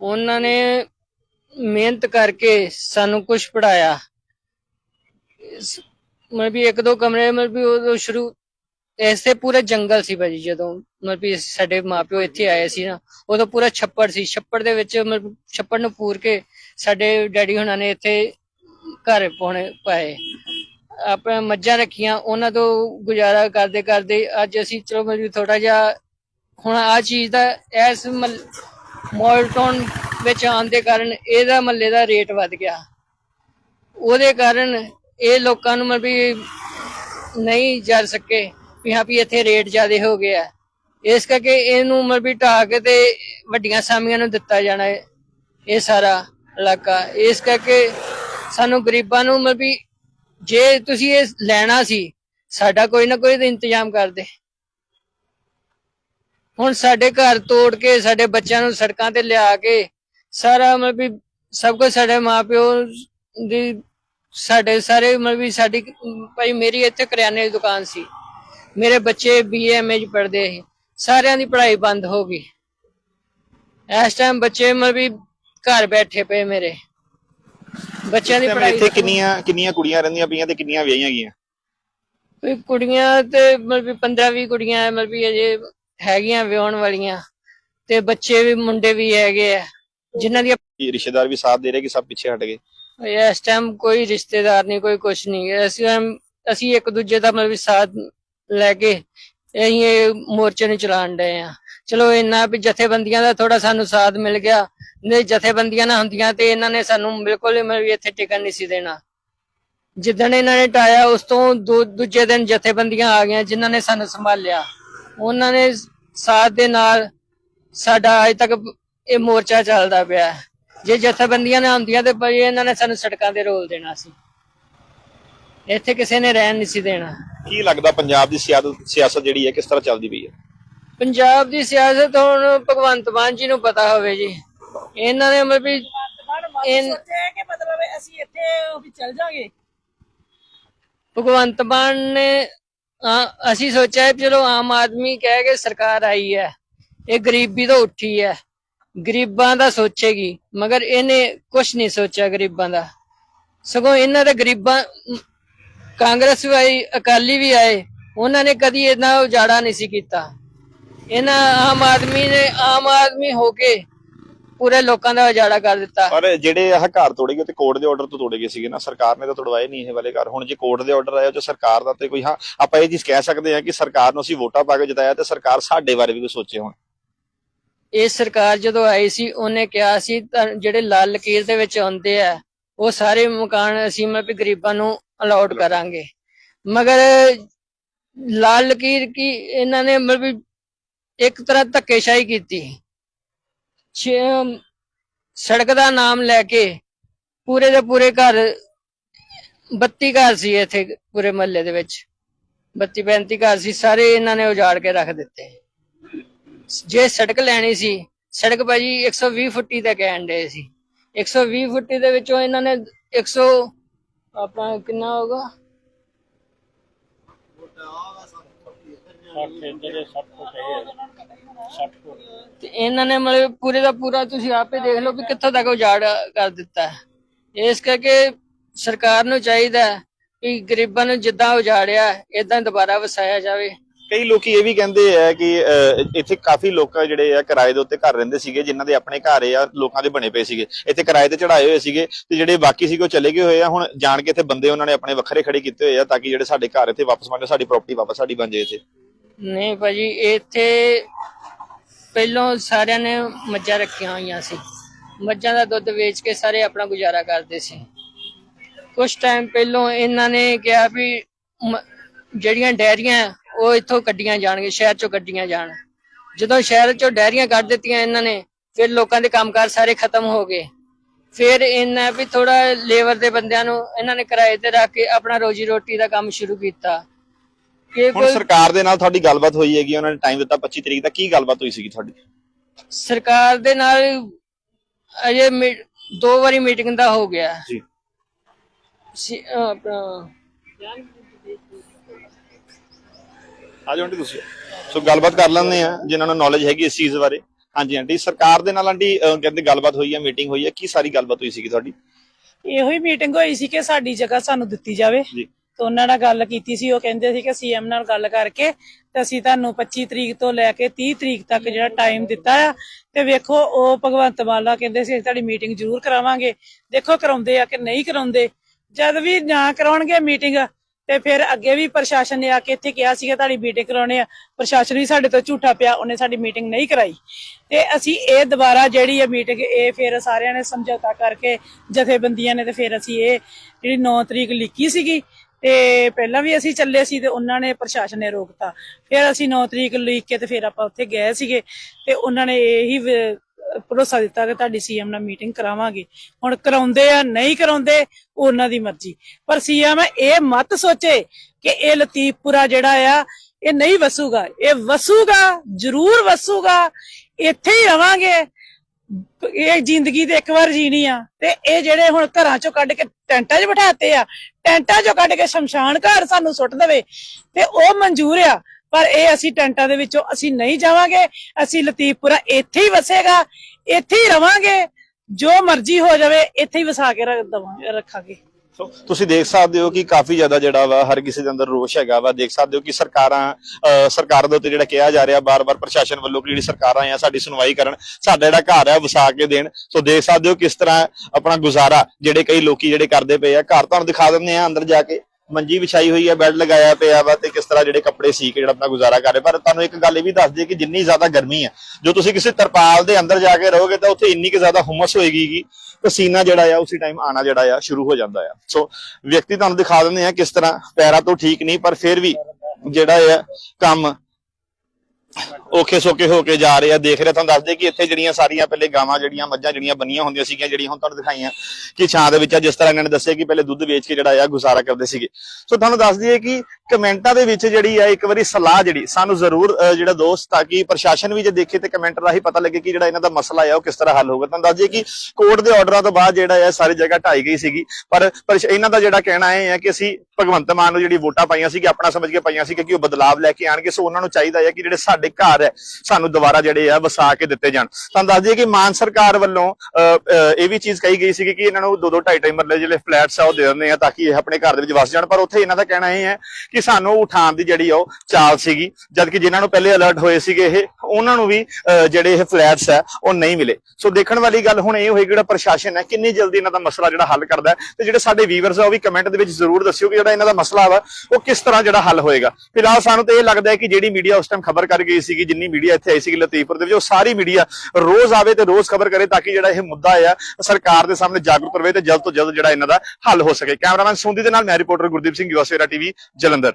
ਉਹਨਾਂ ਨੇ ਮਿਹਨਤ ਕਰਕੇ ਸਾਨੂੰ ਕੁਝ ਪੜਾਇਆ ਮਤਲਬ ਵੀ ਇੱਕ ਦੋ ਕਮਰੇ ਮਤਲਬ ਵੀ ਉਦੋਂ ਸ਼ੁਰੂ ਐਸੇ ਪੂਰਾ ਜੰਗਲ ਸੀ ਭਾਜੀ, ਜਦੋਂ ਮਤਲਬ ਵੀ ਸਾਡੇ ਮਾਪਿਓ ਇੱਥੇ ਆਏ ਸੀ ਨਾ, ਉਦੋਂ ਪੂਰਾ ਛੱਪੜ ਸੀ। ਛੱਪੜ ਦੇ ਵਿੱਚ ਮਤਲਬ ਛੱਪੜ ਨੂੰ ਪੂਰ ਕੇ ਸਾਡੇ ਡੈਡੀ ਹੁਣਾਂ ਨੇ ਇੱਥੇ ਘਰ ਪਾਉਣੇ ਪਾਏ। ਆਪਣੇ ਮੱਝਾਂ ਰੱਖੀਆਂ, ਉਹਨਾਂ ਤੋਂ ਗੁਜ਼ਾਰਾ ਕਰਦੇ ਕਰਦੇ ਅੱਜ ਅਸੀਂ ਚਲੋ ਮਤਲਬ ਥੋੜਾ ਜਿਹਾ ਹੁਣ ਆ ਚੀਜ਼ ਦਾ ਇਸ ਮੋਲਟਨ ਵਿੱਚ ਆਉਣ ਦੇ ਕਾਰਨ ਇਹਦਾ ਮੱਲੇ ਦਾ ਰੇਟ ਵੱਧ ਗਿਆ। ਉਹਦੇ ਕਾਰਨ ਇਹ ਲੋਕਾਂ ਨੂੰ ਮਤਲਬ ਵੀ ਨਹੀਂ ਜਾ ਸਕੇ। ਵੀ ਹਾਂ ਵੀ ਇੱਥੇ ਰੇਟ ਜ਼ਿਆਦੇ ਹੋ ਗਿਆ ਇਸ ਕਰਕੇ ਇਹਨੂੰ ਮਤਲਬ ਵੀ ਢਾਹ ਕੇ ਤੇ ਵੱਡੀਆਂ ਸਾਮੀਆਂ ਨੂੰ ਦਿੱਤਾ ਜਾਣਾ ਹੈ, ਇਹ ਸਾਰਾ ਇਲਾਕਾ। ਇਸ ਕਰਕੇ ਸਾਨੂੰ ਗਰੀਬਾਂ ਨੂੰ ਮਤਲਬ ਵੀ ਜੇ ਤੁਸੀਂ ਇਹ ਲੈਣਾ ਸੀ, ਸਾਡਾ ਕੋਈ ਨਾ ਕੋਈ ਇੰਤਜ਼ਾਮ ਕਰਦੇ। ਹੁਣ ਸਾਡੇ ਘਰ ਤੋੜ ਕੇ, ਸਾਡੇ ਬੱਚਿਆਂ ਨੂੰ ਸੜਕਾਂ ਤੇ ਲਿਆ ਕੇ, ਸਾਰਾ ਮਤਲਬ ਵੀ ਸਭ ਕੁਝ ਸਾਡੇ ਮਾਪਿਓ ਦੀ, ਸਾਡੇ ਸਾਰੇ ਮਤਲਬ ਵੀ ਸਾਡੀ, ਭਾਈ ਮੇਰੀ ਇੱਥੇ ਕਰਿਆਨੇ ਦੀ ਦੁਕਾਨ ਸੀ। ਮੇਰੇ ਬੱਚੇ ਬੀਏਐਮਏ ਚ ਪੜ੍ਹਦੇ ਸੀ। ਸਾਰਿਆਂ ਦੀ ਪੜ੍ਹਾਈ ਬੰਦ ਹੋ ਗਈ। ਇਸ ਟਾਈਮ ਬੱਚੇ ਮਤਲਬ ਵੀ ਘਰ ਬੈਠੇ ਪਏ ਮੇਰੇ। ਬੱਚਿਆਂ ਦੀ ਪੜ੍ਹਾਈ ਇੱਥੇ ਕਿੰਨੀਆਂ ਕਿੰਨੀਆਂ ਕੁੜੀਆਂ ਰਹਿੰਦੀਆਂ ਪਈਆਂ ਤੇ ਕਿੰਨੀਆਂ ਵਿਆਹੀਆਂ ਗਈਆਂ? ਵੀ ਕੁੜੀਆਂ ਤੇ ਮਤਲਬ ਵੀ 15 20 ਕੁੜੀਆਂ ਮਤਲਬ ਵੀ ਅਜੇ ਹੈਗੀਆਂ ਵਿਆਹਣ ਵਾਲੀਆਂ। ਤੇ ਬੱਚੇ ਵੀ ਮੁੰਡੇ ਵੀ ਹੈਗੇ ਆ। ਜਿਨ੍ਹਾਂ ਕੀ ਰਿਸ਼ਤੇਦਾਰ ਵੀ ਸਾਥ ਦੇ ਰਹੇ ਕਿ ਸਭ ਪਿੱਛੇ ਹਟ ਗਏ? ਇਸ ਟਾਈਮ ਕੋਈ ਰਿਸ਼ਤੇਦਾਰ ਨਹੀਂ ਕੋਈ ਕੁਛ ਨਹੀਂ। ਅਸੀਂ ਅਸੀਂ ਇੱਕ ਦੂਜੇ ਦਾ ਮਤਲਬ ਵੀ ਸਾਥ ਲੈ ਕੇ ਅਸੀਂ ਇਹ ਮੋਰਚੇ ਨੂੰ ਚਲਾਉਣ ਡਏ ਆ ਚਲੋ ਇੰਨਾ ਵੀ ਜਥੇਬੰਦੀਆਂ ਦਾ ਥੋੜਾ ਸਾਨੂੰ ਸਾਥ ਮਿਲ ਗਿਆ। ਨਹੀਂ, ਜਥੇਬੰਦੀਆਂ ਨਾ ਹੁੰਦੀਆਂ ਤੇ ਇਹਨਾਂ ਨੇ ਸਾਨੂੰ ਬਿਲਕੁਲ ਵੀ ਇੱਥੇ ਟਿਕਣ ਨਹੀਂ ਸੀ ਦੇਣਾ। ਜਿੱਦਣ ਇਹਨਾਂ ਨੇ ਟਾਇਆ, ਉਸ ਤੋਂ ਦੂਜੇ ਦਿਨ ਜਥੇਬੰਦੀਆਂ ਆ ਗਈਆਂ, ਜਿਨ੍ਹਾਂ ਨੇ ਸਾਨੂੰ ਸੰਭਾਲਿਆ। ਉਹਨਾਂ ਨੇ ਸਾਥ ਦੇ ਨਾਲ ਸਾਡਾ ਅਜੇ ਤੱਕ ਇਹ ਮੋਰਚਾ ਚੱਲਦਾ ਪਿਆ ਜੇ ਜਥੇਬੰਦੀਆਂ ਨਾ ਹੁੰਦੀਆਂ ਤੇ ਭਾਈ ਇਹਨਾਂ ਨੇ ਸਾਨੂੰ ਸੜਕਾਂ ਤੇ ਰੋਲ ਦੇਣਾ ਸੀ। ਇੱਥੇ ਕਿਸੇ ਨੇ ਰਹਿਣ ਨਹੀਂ ਸੀ ਦੇਣਾ। ਕੀ ਲੱਗਦਾ ਪੰਜਾਬ ਦੀ ਸਿਆਸਤ ਸਿਆਸਤ ਜਿਹੜੀ ਹੈ ਕਿਸ ਤਰ੍ਹਾਂ ਚੱਲਦੀ ਪਈ ਹੈ? ਪੰਜਾਬ ਦੀ ਸਿਆਸਤ ਹੁਣ ਭਗਵੰਤ ਮਾਨ ਜੀ ਨੂੰ ਪਤਾ ਹੋਵੇ ਜੀ। ਇਹਨਾਂ ਨੇ ਮਤਲਬ ਵੀ ਸੋਚਿਆ ਕਿ ਮਤਲਬ ਅਸੀਂ ਇੱਥੇ ਵੀ ਚੱਲ ਜਾਾਂਗੇ ਭਗਵੰਤ ਮਾਨ ਨੇ ਆ- ਅਸੀਂ ਸੋਚਿਆ ਵੀ ਚਲੋ ਆਮ ਆਦਮੀ ਕਹਿ ਕੇ ਸਰਕਾਰ ਆਈ ਹੈ। ਇਹ ਗਰੀਬੀ ਤੋਂ ਉੱਠੀ ਹੈ। ਗਰੀਬਾਂ ਦਾ ਸੋਚੇਗੀ ਮਗਰ ਇਹਨੇ ਕੁਝ ਨਹੀਂ ਸੋਚਿਆ ਗਰੀਬਾਂ ਦਾ। ਸਗੋਂ ਇਹਨਾਂ ਦੇ ਗਰੀਬਾਂ ਕਾਂਗਰਸ ਵੀ ਆਈ ਅਕਾਲੀ ਵੀ ਆਏ ਉਹਨਾਂ ਨੇ ਕਦੀ ਇਹਨਾਂ ਉਜਾੜਾ ਨਹੀਂ ਸੀ ਕੀਤਾ। ਇਹਨਾਂ ਆਮ ਆਦਮੀ ਨੇ ਆਮ ਆਦਮੀ ਹੋ ਕੇ ਪੂਰੇ ਲੋਕਾਂ ਦਾ ਉਜਾੜਾ ਕਰ ਦਿੱਤਾ। ਪਰ ਜਿਹੜੇ ਆਹ ਘਰ ਤੋੜੇ ਗਏ ਤੇ ਕੋਰਟ ਦੇ ਆਰਡਰ ਤੋਂ ਤੋੜੇ ਗਏ ਸੀਗੇ ਨਾ ਸਰਕਾਰ ਨੇ ਤਾਂ ਤੋੜਵਾਏ ਨਹੀਂ ਇਹ ਵਾਲੇ ਘਰ। ਹੁਣ ਜੇ ਕੋਰਟ ਦੇ ਆਰਡਰ ਉਹ 'ਚ ਸਰਕਾਰ ਦਾ ਤੇ ਕੋਈ ਹਾਂ ਆਪਾਂ ਇਹ ਚੀਜ਼ ਕਹਿ ਸਕਦੇ ਹਾਂ ਕਿ ਸਰਕਾਰ ਨੂੰ ਅਸੀਂ ਵੋਟਾਂ ਪਾ ਕੇ ਜਿਤਾਇਆ ਤੇ ਸਰਕਾਰ ਸਾਡੇ ਬਾਰੇ ਵੀ ਕੁਝ ਸੋਚੇ ਹੁਣ। ਇਹ ਸਰਕਾਰ ਜਦੋਂ ਆਈ ਸੀ ਉਹਨੇ ਕਿਹਾ ਸੀ ਜਿਹੜੇ ਲਾਲ ਲਕੀਰ ਦੇ ਵਿੱਚ ਆਉਂਦੇ ਆ ਉਹ ਸਾਰੇ ਮਕਾਨ ਅਸੀਂ ਮਤਲਬ ਵੀ ਗਰੀਬਾਂ ਨੂੰ ਅਲਾਉਟ ਕਰਾਂਗੇ। ਮਗਰ ਲਾਲ ਲਕੀਰ ਕੀ ਇਹਨਾਂ ਨੇ ਮਤਲਬ ਇੱਕ ਤਰ੍ਹਾਂ ਧੱਕੇਸ਼ਾਹੀ ਕੀਤੀ। ਸੜਕ ਦਾ ਨਾਮ ਲੈ ਕੇ ਪੂਰੇ ਦੇ ਪੂਰੇ ਘਰ 32 ਘਰ ਸੀ ਇੱਥੇ ਪੂਰੇ ਮਹੱਲੇ ਦੇ ਵਿੱਚ। 32 35 ਘਰ ਸੀ ਸਾਰੇ ਇਹਨਾਂ ਨੇ ਉਜਾੜ ਕੇ ਰੱਖ ਦਿੱਤੇ। ਜੇ ਸੜਕ ਲੈਣੀ ਸੀ ਸੜਕ ਭਾਜੀ 120 ਫੁੱਟੀ ਦਾ ਕਹਿਣ ਦੇ ਸੀ। 120 ਫੁੱਟੀ ਦੇ ਵਿੱਚੋਂ ਇਹਨਾਂ ਨੇ 100 ਆਪਣਾ ਕਿੰਨਾ ਹੋਗਾ ਤੇ ਇਹਨਾਂ ਨੇ ਮਤਲਬ ਪੂਰੇ ਦਾ ਪੂਰਾ ਤੁਸੀਂ ਆਪੇ ਦੇਖ ਲਓ ਵੀ ਕਿੱਥੋਂ ਤੱਕ ਉਜਾੜ ਕਰ ਦਿੱਤਾ ਹੈ। ਇਸ ਕਰਕੇ ਸਰਕਾਰ ਨੂੰ ਚਾਹੀਦਾ ਹੈ ਕਿ ਗਰੀਬਾਂ ਨੂੰ ਜਿੱਦਾਂ ਉਜਾੜਿਆ ਇਦਾਂ ਦੁਬਾਰਾ ਵਸਾਇਆ ਜਾਵੇ। ਕਈ ਲੋਕੀ ਇਹ ਵੀ ਕਹਿੰਦੇ ਆ ਕਿ ਇੱਥੇ ਕਾਫੀ ਲੋਕ ਜਿਹੜੇ ਆ ਕਿਰਾਏ ਦੇ ਉੱਤੇ ਘਰ ਰਹਿੰਦੇ ਸੀਗੇ, ਜਿਨ੍ਹਾਂ ਦੇ ਆਪਣੇ ਘਰ ਆ, ਲੋਕਾਂ ਦੇ ਬਣੇ ਪਏ ਸੀਗੇ। ਇੱਥੇ ਕਿਰਾਏ ਤੇ ਚੜਾਏ ਹੋਏ ਸੀਗੇ ਤੇ ਜਿਹੜੇ ਬਾਕੀ ਸੀਗੇ ਉਹ ਚਲੇ ਗਏ ਹੋਏ ਆ। ਹੁਣ ਜਾਣ ਕੇ ਇੱਥੇ ਬੰਦੇ ਉਹਨਾਂ ਨੇ ਆਪਣੇ ਵੱਖਰੇ ਖੜੇ ਕੀਤੇ ਹੋਏ ਆ ਤਾਂ ਕਿ ਜਿਹੜੇ ਸਾਡੇ ਘਰ ਇੱਥੇ ਵਾਪਸ ਬਣ ਜਾਣ ਸਾਡੀ ਪ੍ਰਾਪਰਟੀ ਵਾਪਸ ਸਾਡੀ ਬਣ ਜਾਏ ਇੱਥੇ। ਨਹੀਂ ਭਾਜੀ, ਇੱਥੇ ਪਹਿਲੋਂ ਸਾਰਿਆਂ ਨੇ ਮੱਝਾਂ ਰੱਖੀਆਂ ਹੋਈਆਂ ਸੀ। ਮੱਝਾਂ ਦਾ ਦੁੱਧ ਵੇਚ ਕੇ ਸਾਰੇ ਆਪਣਾ ਗੁਜ਼ਾਰਾ ਕਰਦੇ ਸੀ। ਕੁਝ ਟਾਈਮ ਪਹਿਲੋਂ ਇਹਨਾਂ ਨੇ ਕਿਹਾ ਵੀ ਮ- ਜਿਹੜੀਆਂ ਡੈਰੀਆਂ ਉਹ ਇੱਥੋਂ ਕੱਢੀਆਂ ਜਾਣਗੇ ਸ਼ਹਿਰ ਚੋਂ ਕੱਢੀਆਂ ਜਾਣ। ਜਦੋਂ ਸ਼ਹਿਰ ਚੋਂ ਡੈਰੀਆਂ ਕੱਢ ਦਿੱਤੀਆਂ ਇਹਨਾਂ ਨੇ ਫਿਰ ਲੋਕਾਂ ਦੇ ਕੰਮਕਾਰ ਸਾਰੇ ਖਤਮ ਹੋ ਗਏ। ਫਿਰ ਇਹਨਾਂ ਵੀ ਥੋੜਾ ਲੇਬਰ ਦੇ ਬੰਦਿਆਂ ਨੂੰ ਇਹਨਾਂ ਨੇ ਕਿਰਾਏ ਤੇ ਰੱਖ ਕੇ ਆਪਣਾ ਰੋਜੀ ਰੋਟੀ ਦਾ ਕੰਮ ਸ਼ੁਰੂ ਕੀਤਾ। ਕਿ ਹੁਣ ਕੋਈ ਸਰਕਾਰ ਦੇ ਨਾਲ ਤੁਹਾਡੀ ਗੱਲਬਾਤ ਹੋਈ ਹੈਗੀ ਉਹਨਾਂ ਨੇ ਟਾਈਮ ਦਿੱਤਾ 25 ਤਰੀਕ ਦਾ ਕੀ ਗੱਲਬਾਤ ਹੋਈ ਸੀਗੀ ਤੁਹਾਡੀ? ਸਰਕਾਰ ਦੇ ਨਾਲ ਅਜੇ ਮੀ- ਦੋ ਵਾਰੀ ਮੀਟਿੰਗ ਦਾ ਹੋ ਗਿਆ। ਜੀ। ਸੀ- ਅਹ ਆਪਣਾ ਆ ਜਾਓ ਆਂਟੀ ਤੁਸੀਂ। ਸੋ ਗੱਲਬਾਤ ਕਰ ਲੈਂਦੇ ਆ ਜਿਨ੍ਹਾਂ ਨੂੰ ਨੌਲੇਜ ਹੈਗੀ ਇਸ ਚੀਜ਼ ਬਾਰੇ। ਹਾਂਜੀ ਆਂਟੀ ਸਰਕਾਰ ਦੇ ਨਾਲ ਆਂਟੀ ਅਹ, ਕਹਿੰਦੇ ਗੱਲਬਾਤ ਹੋਈ ਹੈ ਮੀਟਿੰਗ ਹੋਈ ਹੈ ਕੀ ਸਾਰੀ ਗੱਲਬਾਤ ਹੋਈ ਸੀਗੀ ਤੁਹਾਡੀ? ਇਹੋ ਹੀ ਮੀਟਿੰਗ ਹੋਈ ਸੀ ਕਿ ਸਾਡੀ ਜਗ੍ਹਾ ਸਾਨੂੰ ਦਿੱਤੀ ਜਾਵੇ। ਜੀ। ਤੇ ਉਹਨਾਂ ਨਾਲ ਗੱਲ ਕੀਤੀ ਸੀ ਉਹ ਕਹਿੰਦੇ ਸੀ ਕਿ ਸੀਐਮ ਨਾਲ ਗੱਲ ਕਰਕੇ ਤੇ ਅਸੀਂ ਤੁਹਾਨੂੰ 25 ਤਰੀਕ ਤੋਂ ਲੈ ਕੇ 30 ਤਰੀਕ ਤੱਕ ਜਿਹੜਾ ਟਾਈਮ ਦਿੱਤਾ ਆ ਤੇ ਵੇਖੋ ਉਹ ਭਗਵੰਤ ਮਾਲਾ ਕਹਿੰਦੇ ਸੀ ਅਸੀਂ ਤੁਹਾਡੀ ਮੀਟਿੰਗ ਜ਼ਰੂਰ ਕਰਾਵਾਂਗੇ। ਦੇਖੋ ਕਰਾਉਂਦੇ ਆ ਕਿ ਨਹੀਂ ਕਰਾਉਂਦੇ। ਜਦ ਵੀ ਨਾ ਕਰਾਉਣਗੇ ਮੀਟਿੰਗ ਤੇ ਫਿਰ ਅੱਗੇ ਵੀ ਪ੍ਰਸ਼ਾਸਨ ਨੇ ਆ ਕੇ ਇੱਥੇ ਕਿਹਾ ਸੀਗਾ, ਤੁਹਾਡੀ ਮੀਟਿੰਗ ਕਰਾਉਣੇ ਆ। ਪ੍ਰਸ਼ਾਸਨ ਵੀ ਸਾਡੇ ਤੋਂ ਝੂਠਾ ਪਿਆ, ਉਹਨੇ ਸਾਡੀ ਮੀਟਿੰਗ ਨਹੀਂ ਕਰਾਈ। ਤੇ ਅਸੀਂ ਇਹ ਦੁਬਾਰਾ ਜਿਹੜੀ ਹੈ ਮੀਟਿੰਗ ਇਹ ਫਿਰ ਸਾਰਿਆਂ ਨੇ ਸਮਝੌਤਾ ਕਰਕੇ ਜਥੇਬੰਦੀਆਂ ਨੇ ਤੇ ਫਿਰ ਅਸੀਂ ਇਹ ਜਿਹੜੀ 9 ਤਰੀਕ ਲਿਖੀ ਸੀਗੀ, ਤੇ ਪਹਿਲਾਂ ਵੀ ਅਸੀਂ ਚੱਲੇ ਸੀ ਤੇ ਉਹਨਾਂ ਨੇ ਪ੍ਰਸ਼ਾਸਨ ਨੇ ਰੋਕਤਾ। ਫਿਰ ਅਸੀਂ 9 ਤਰੀਕ ਲਿਖ ਕੇ ਤੇ ਫਿਰ ਆਪਾਂ ਉੱਥੇ ਗਏ ਸੀਗੇ, ਤੇ ਉਹਨਾਂ ਨੇ ਇਹੀ ਵ- ਭਰੋਸਾ ਦਿੱਤਾ ਕਿ ਤੁਹਾਡੀ ਸੀਐਮ ਨਾਲ ਮੀਟਿੰਗ ਕਰਾਵਾਂਗੇ। ਹੁਣ ਕਰਾਉਂਦੇ ਆ, ਨਹੀਂ ਕਰਾਉਂਦੇ, ਉਹਨਾਂ ਦੀ ਮਰਜ਼ੀ। ਪਰ ਸੀਐਮ ਇਹ ਮਤ ਸੋਚੇ ਕਿ ਇਹ ਲਤੀਫਪੁਰਾ ਜਿਹੜਾ ਆ, ਇਹ ਨਹੀਂ ਵਸੂਗਾ। ਇਹ ਵਸੂਗਾ, ਜ਼ਰੂਰ ਵਸੂਗਾ। ਇੱਥੇ ਹੀ ਰਵਾਂਗੇ। ਇਹ ਜ਼ਿੰਦਗੀ ਤੇ ਇੱਕ ਵਾਰ ਜੀਣੀ ਆ। ਤੇ ਇਹ ਜਿਹੜੇ ਹੁਣ ਘਰਾਂ ਚੋਂ ਕੱਢ ਕੇ ਟੈਂਟਾਂ 'ਚ ਬਿਠਾਤੇ ਆ, ਟੈਂਟਾਂ 'ਚੋਂ ਕੱਢ ਕੇ ਸ਼ਮਸ਼ਾਨ ਘਰ ਸਾਨੂੰ ਸੁੱਟ ਦੇਵੇ। ਤੇ ਉਹ ਮਨਜ਼ੂਰ ਆ। ਪਰ ਇਹ ਅਸੀਂ ਟੈਂਟਾਂ ਦੇ ਵਿੱਚੋਂ ਅਸੀਂ ਨਹੀਂ ਜਾਵਾਂਗੇ, ਅਸੀਂ ਲਤੀਫਪੁਰਾ ਇੱਥੇ ਹੀ ਵਸੇਗਾ, ਇੱਥੇ ਹੀ ਰਵਾਂਗੇ, ਜੋ ਮਰਜ਼ੀ ਹੋ ਜਾਵੇ, ਇੱਥੇ ਹੀ ਵਸਾ ਕੇ ਰੱਖ ਦਵਾਂਗੇ ਰੱਖਾਂਗੇ। ਤੁਸੀਂ ਦੇਖ ਸਕਦੇ ਹੋ ਕਿ ਕਾਫੀ ਜ਼ਿਆਦਾ ਜਿਹੜਾ ਵਾ, ਹਰ ਕਿਸੇ ਦੇ ਅੰਦਰ ਰੋਸ਼ ਹੈਗਾ ਵਾ। ਦੇਖ ਸਕਦੇ ਹੋ ਕਿ ਸਰਕਾਰਾਂ ਸਰਕਾਰ ਦੇ ਉੱਤੇ ਜਿਹੜਾ ਕਿਹਾ ਜਾ ਰਿਹਾ ਬਾਰ-ਬਾਰ ਪ੍ਰਸ਼ਾਸਨ ਵੱਲੋਂ ਕਿ ਜਿਹੜੀ ਸਰਕਾਰਾਂ ਆ, ਸਾਡੀ ਸੁਣਵਾਈ ਕਰਨ, ਸਾਡਾ ਜਿਹੜਾ ਘਰ ਹੈ ਵਸਾ ਕੇ ਦੇਣ। ਸੋ ਦੇਖ ਸਕਦੇ ਹੋ ਕਿਸ ਤਰ੍ਹਾਂ ਆਪਣਾ ਗੁਜ਼ਾਰਾ ਜਿਹੜੇ ਕਈ ਲੋਕੀ ਜਿਹੜੇ ਕਰਦੇ ਪਏ ਆ। ਘਰ ਤੁਹਾਨੂੰ ਦਿਖਾ ਦਿੰਦੇ ਆ ਅੰਦਰ ਜਾ ਕੇ। ਮੰਜੀ ਵਿਛਾਈ ਹੋਈ ਹੈ ਬੈੱਡ ਲਗਾਇਆ ਪਿਆ ਵਾ ਤੇ ਕਿਸ ਤਰ੍ਹਾਂ ਜਿਹੜੇ ਕੱਪੜੇ ਸੀ ਕੇ ਜਿਹੜਾ ਆਪਣਾ ਗੁਜ਼ਾਰਾ ਕਰ ਰਹੇ। ਪਰ ਤੁਹਾਨੂੰ ਇੱਕ ਗੱਲ ਇਹ ਵੀ ਦੱਸ ਦਈਏ ਕਿ ਜਿੰਨੀ ਜ਼ਿਆਦਾ ਗਰਮੀ ਹੈ, ਜੋ ਤੁਸੀਂ ਕਿਸੇ ਤਰਪਾਲ ਦੇ ਅੰਦਰ ਜਾ ਕੇ ਰਹੋਗੇ ਤਾਂ ਉੱਥੇ ਇੰਨੀ ਕਿ ਜ਼ਿਆਦਾ ਹੁਮਸ ਹੋਏਗੀ ਕਿ ਪਸੀਨਾ ਜਿਹੜਾ ਆ, ਉਸੇ ਟਾਈਮ ਆਣਾ ਜਿਹੜਾ ਆ ਸ਼ੁਰੂ ਹੋ ਜਾਂਦਾ ਆ। ਸੋ ਵਿਅਕਤੀ ਤੁਹਾਨੂੰ ਦਿਖਾ ਦਿੰਦੇ ਆ ਕਿਸ ਤਰ੍ਹਾਂ ਪੈਰਾਂ ਤੋਂ ਠੀਕ ਨਹੀਂ, ਪਰ ਫਿਰ ਵੀ ਜਿਹੜਾ ਆ ਕੰਮ ਔਖੇ ਸੋਕੇ ਹੋ ਕੇ ਜਾ ਰਹੇ ਆ, ਦੇਖ ਰਹੇ ਤੁਹਾਨੂੰ ਦੱਸਦੇ ਕਿ ਇੱਥੇ ਜਿਹੜੀਆਂ ਸਾਰੀਆਂ ਪਹਿਲੇ ਗਾਵਾਂ ਜਿਹੜੀਆਂ, ਮੱਝਾਂ ਜਿਹੜੀਆਂ ਬੰਨੀਆਂ ਹੁੰਦੀਆਂ ਸੀਗੀਆਂ, ਜਿਹੜੀਆਂ ਹੁਣ ਤੁਹਾਨੂੰ ਦਿਖਾਈਆਂ ਕਿ ਛਾਂ ਦੇ ਵਿੱਚ ਆ, ਜਿਸ ਤਰ੍ਹਾਂ ਇਹਨਾਂ ਨੇ ਦੱਸਿਆ ਕਿ ਪਹਿਲੇ ਦੁੱਧ ਵੇਚ ਕੇ ਜਿਹੜਾ ਆ, ਗੁਜ਼ਾਰਾ ਕਰਦੇ ਸੀਗੇ। ਸੋ ਤੁਹਾਨੂੰ ਦੱਸ ਦਈਏ ਕਿ ਕਮੈਂਟਾਂ ਦੇ ਵਿੱਚ ਜਿਹੜੀ ਆ, ਇੱਕ ਵਾਰੀ ਸਲਾਹ ਜਿਹੜੀ, ਸਾਨੂੰ ਜ਼ਰੂਰ ਜਿਹੜਾ ਦੋਸਤ ਤਾਂ ਕਿ ਪ੍ਰਸ਼ਾਸਨ ਵੀ ਜੇ ਦੇਖੇ ਤੇ ਕਮੈਂਟ ਰਾਹੀਂ ਪਤਾ ਲੱਗੇ ਕਿ ਜਿਹੜਾ ਇਹਨਾਂ ਦਾ ਮਸਲਾ ਆ, ਉਹ ਕਿਸ ਤਰ੍ਹਾਂ ਹੱਲ ਹੋਊਗਾ। ਤੁਹਾਨੂੰ ਦੱਸ ਦਈਏ ਕਿ ਕੋਰਟ ਦੇ ਆਰਡਰਾਂ ਤੋਂ ਬਾਅਦ ਜਿਹੜਾ ਆ, ਸਾਰੀ ਜਗ੍ਹਾ ਢਾਈ ਗਈ ਸੀਗੀ। ਪਰ ਪਰ ਇਹਨਾਂ ਦਾ ਜਿਹੜਾ ਕਹਿਣਾ ਇਹ ਹੈ ਕਿ ਅਸੀਂ ਭਗਵੰਤ ਮਾਨ ਨੂੰ ਜਿਹੜੀ ਵੋਟਾਂ ਪਾਈਆਂ ਸੀ ਕਿ ਆਪਣਾ ਸਮਝ ਕੇ ਪਾਈਆਂ ਸੀ ਕਿ ਉਹ ਬਦਲਾਵ ਲੈ ਕੇ ਆਣਗੇ। ਸੋ ਉਹਨਾਂ ਨੂੰ ਚਾਹੀਦਾ ਹੈ ਕਿ ਜਿਹੜੇ ਸਾਡੇ ਘਰ ਹੈ ਸਾਨੂੰ ਦੁਬਾਰਾ ਜਿਹੜੇ ਆ ਵਸਾ ਕੇ ਦਿੱਤੇ ਜਾਣ। ਤੁਹਾਨੂੰ ਦੱਸ ਦਈਏ ਕਿ ਮਾਨ ਸਰਕਾਰ ਵੱਲੋਂ ਅਹ, ਇਹ ਵੀ ਚੀਜ਼ ਕਹੀ ਗਈ ਸੀ ਕਿ ਇਹਨਾਂ ਨੂੰ ਦੋ ਦੋ ਢਾਈ ਢਾਈ ਮਰਲੇ ਜਿਹੜੇ ਫਲੈਟਸ ਆ ਉਹ ਦੇ ਦਿੰਦੇ ਆ ਤਾਂ ਕਿ ਇਹ ਆਪਣੇ ਘਰ ਦੇ ਵਿੱਚ ਵਸ ਜਾਣ। ਪਰ ਉੱਥੇ ਇਹਨਾਂ ਦਾ ਕਹਿਣਾ ਇਹ ਹੈ ਕਿ ਸਾਨੂੰ ਉਠਾਉਣ ਦੀ ਜਿਹੜੀ ਆ ਉਹ ਚਾਲ ਸੀਗੀ ਜਦ ਕਿ ਜਿਨ੍ਹਾਂ ਨੂੰ ਪਹਿਲੇ ਅਲਰਟ ਹੋਏ ਸੀਗੇ ਇਹ ਉਹਨਾਂ ਨੂੰ ਵੀ ਅਹ, ਜਿਹੜੇ ਇਹ ਫਲੈਟਸ ਹੈ ਉਹ ਨਹੀਂ ਮਿਲੇ। ਸੋ ਦੇਖਣ ਵਾਲੀ ਗੱਲ ਹੁਣ ਇਹ ਹੋਏਗੀ ਜਿਹੜਾ ਪ੍ਰਸ਼ਾਸਨ ਹੈ ਕਿੰਨੀ ਜਲਦੀ ਇਹਨਾਂ ਦਾ ਮਸਲਾ ਜਿਹੜਾ ਹੱਲ ਕਰਦਾ ਤੇ ਜਿਹੜੇ ਸਾਡੇ ਵੀਵਰਸ ਆ ਉਹ ਵੀ ਕਮੈਂਟ ਦੇ ਵਿੱਚ ਜ਼ਰੂਰ ਦੱਸਿਓ ਕਿ ਜਿਹੜਾ ਇਹਨਾਂ ਦਾ ਮਸਲਾ ਵਾ, ਉਹ ਕਿਸ ਤਰ੍ਹਾਂ ਜਿਹੜਾ ਹੱਲ ਹੋਏਗਾ? ਫਿਲਹਾਲ ਸਾਨੂੰ ਤਾਂ ਇਹ ਲੱਗਦਾ ਹੈ ਕਿ ਜਿਹੜੀ ਮੀਡੀਆ ਉਸ ਟਾਈਮ ਖਬਰ ਕਰ ਗਈ ਸੀਗੀ, ਜਿੰਨੀ ਮੀਡੀਆ ਇੱਥੇ ਆਈ ਸੀਗੀ ਲਤੀਫਪੁਰ ਦੇ ਵਿੱਚ, ਉਹ ਸਾਰੀ ਮੀਡੀਆ ਰੋਜ਼ ਆਵੇ ਤੇ ਰੋਜ਼ ਖਬਰ ਕਰੇ ਤਾਂ ਕਿ ਜਿਹੜਾ ਇਹ ਮੁੱਦਾ ਆ, ਸਰਕਾਰ ਦੇ ਸਾਹਮਣੇ ਜਾਗਰੂਕ ਰਵੇ ਤੇ ਜਲਦ ਤੋਂ ਜਲਦ ਜਿਹੜਾ ਇਹਨਾਂ ਦਾ ਹੱਲ ਹੋ ਸਕੇ। ਕੈਮਰਾਮੈਨ ਸੁੰਦੀ ਦੇ ਨਾਲ ਮੈਂ ਰਿਪੋਰਟਰ ਗੁਰਦੀਪ ਸਿੰਘ ਯੂਐਸਏਰਾ ਟੀਵੀ ਜਲੰਧਰ।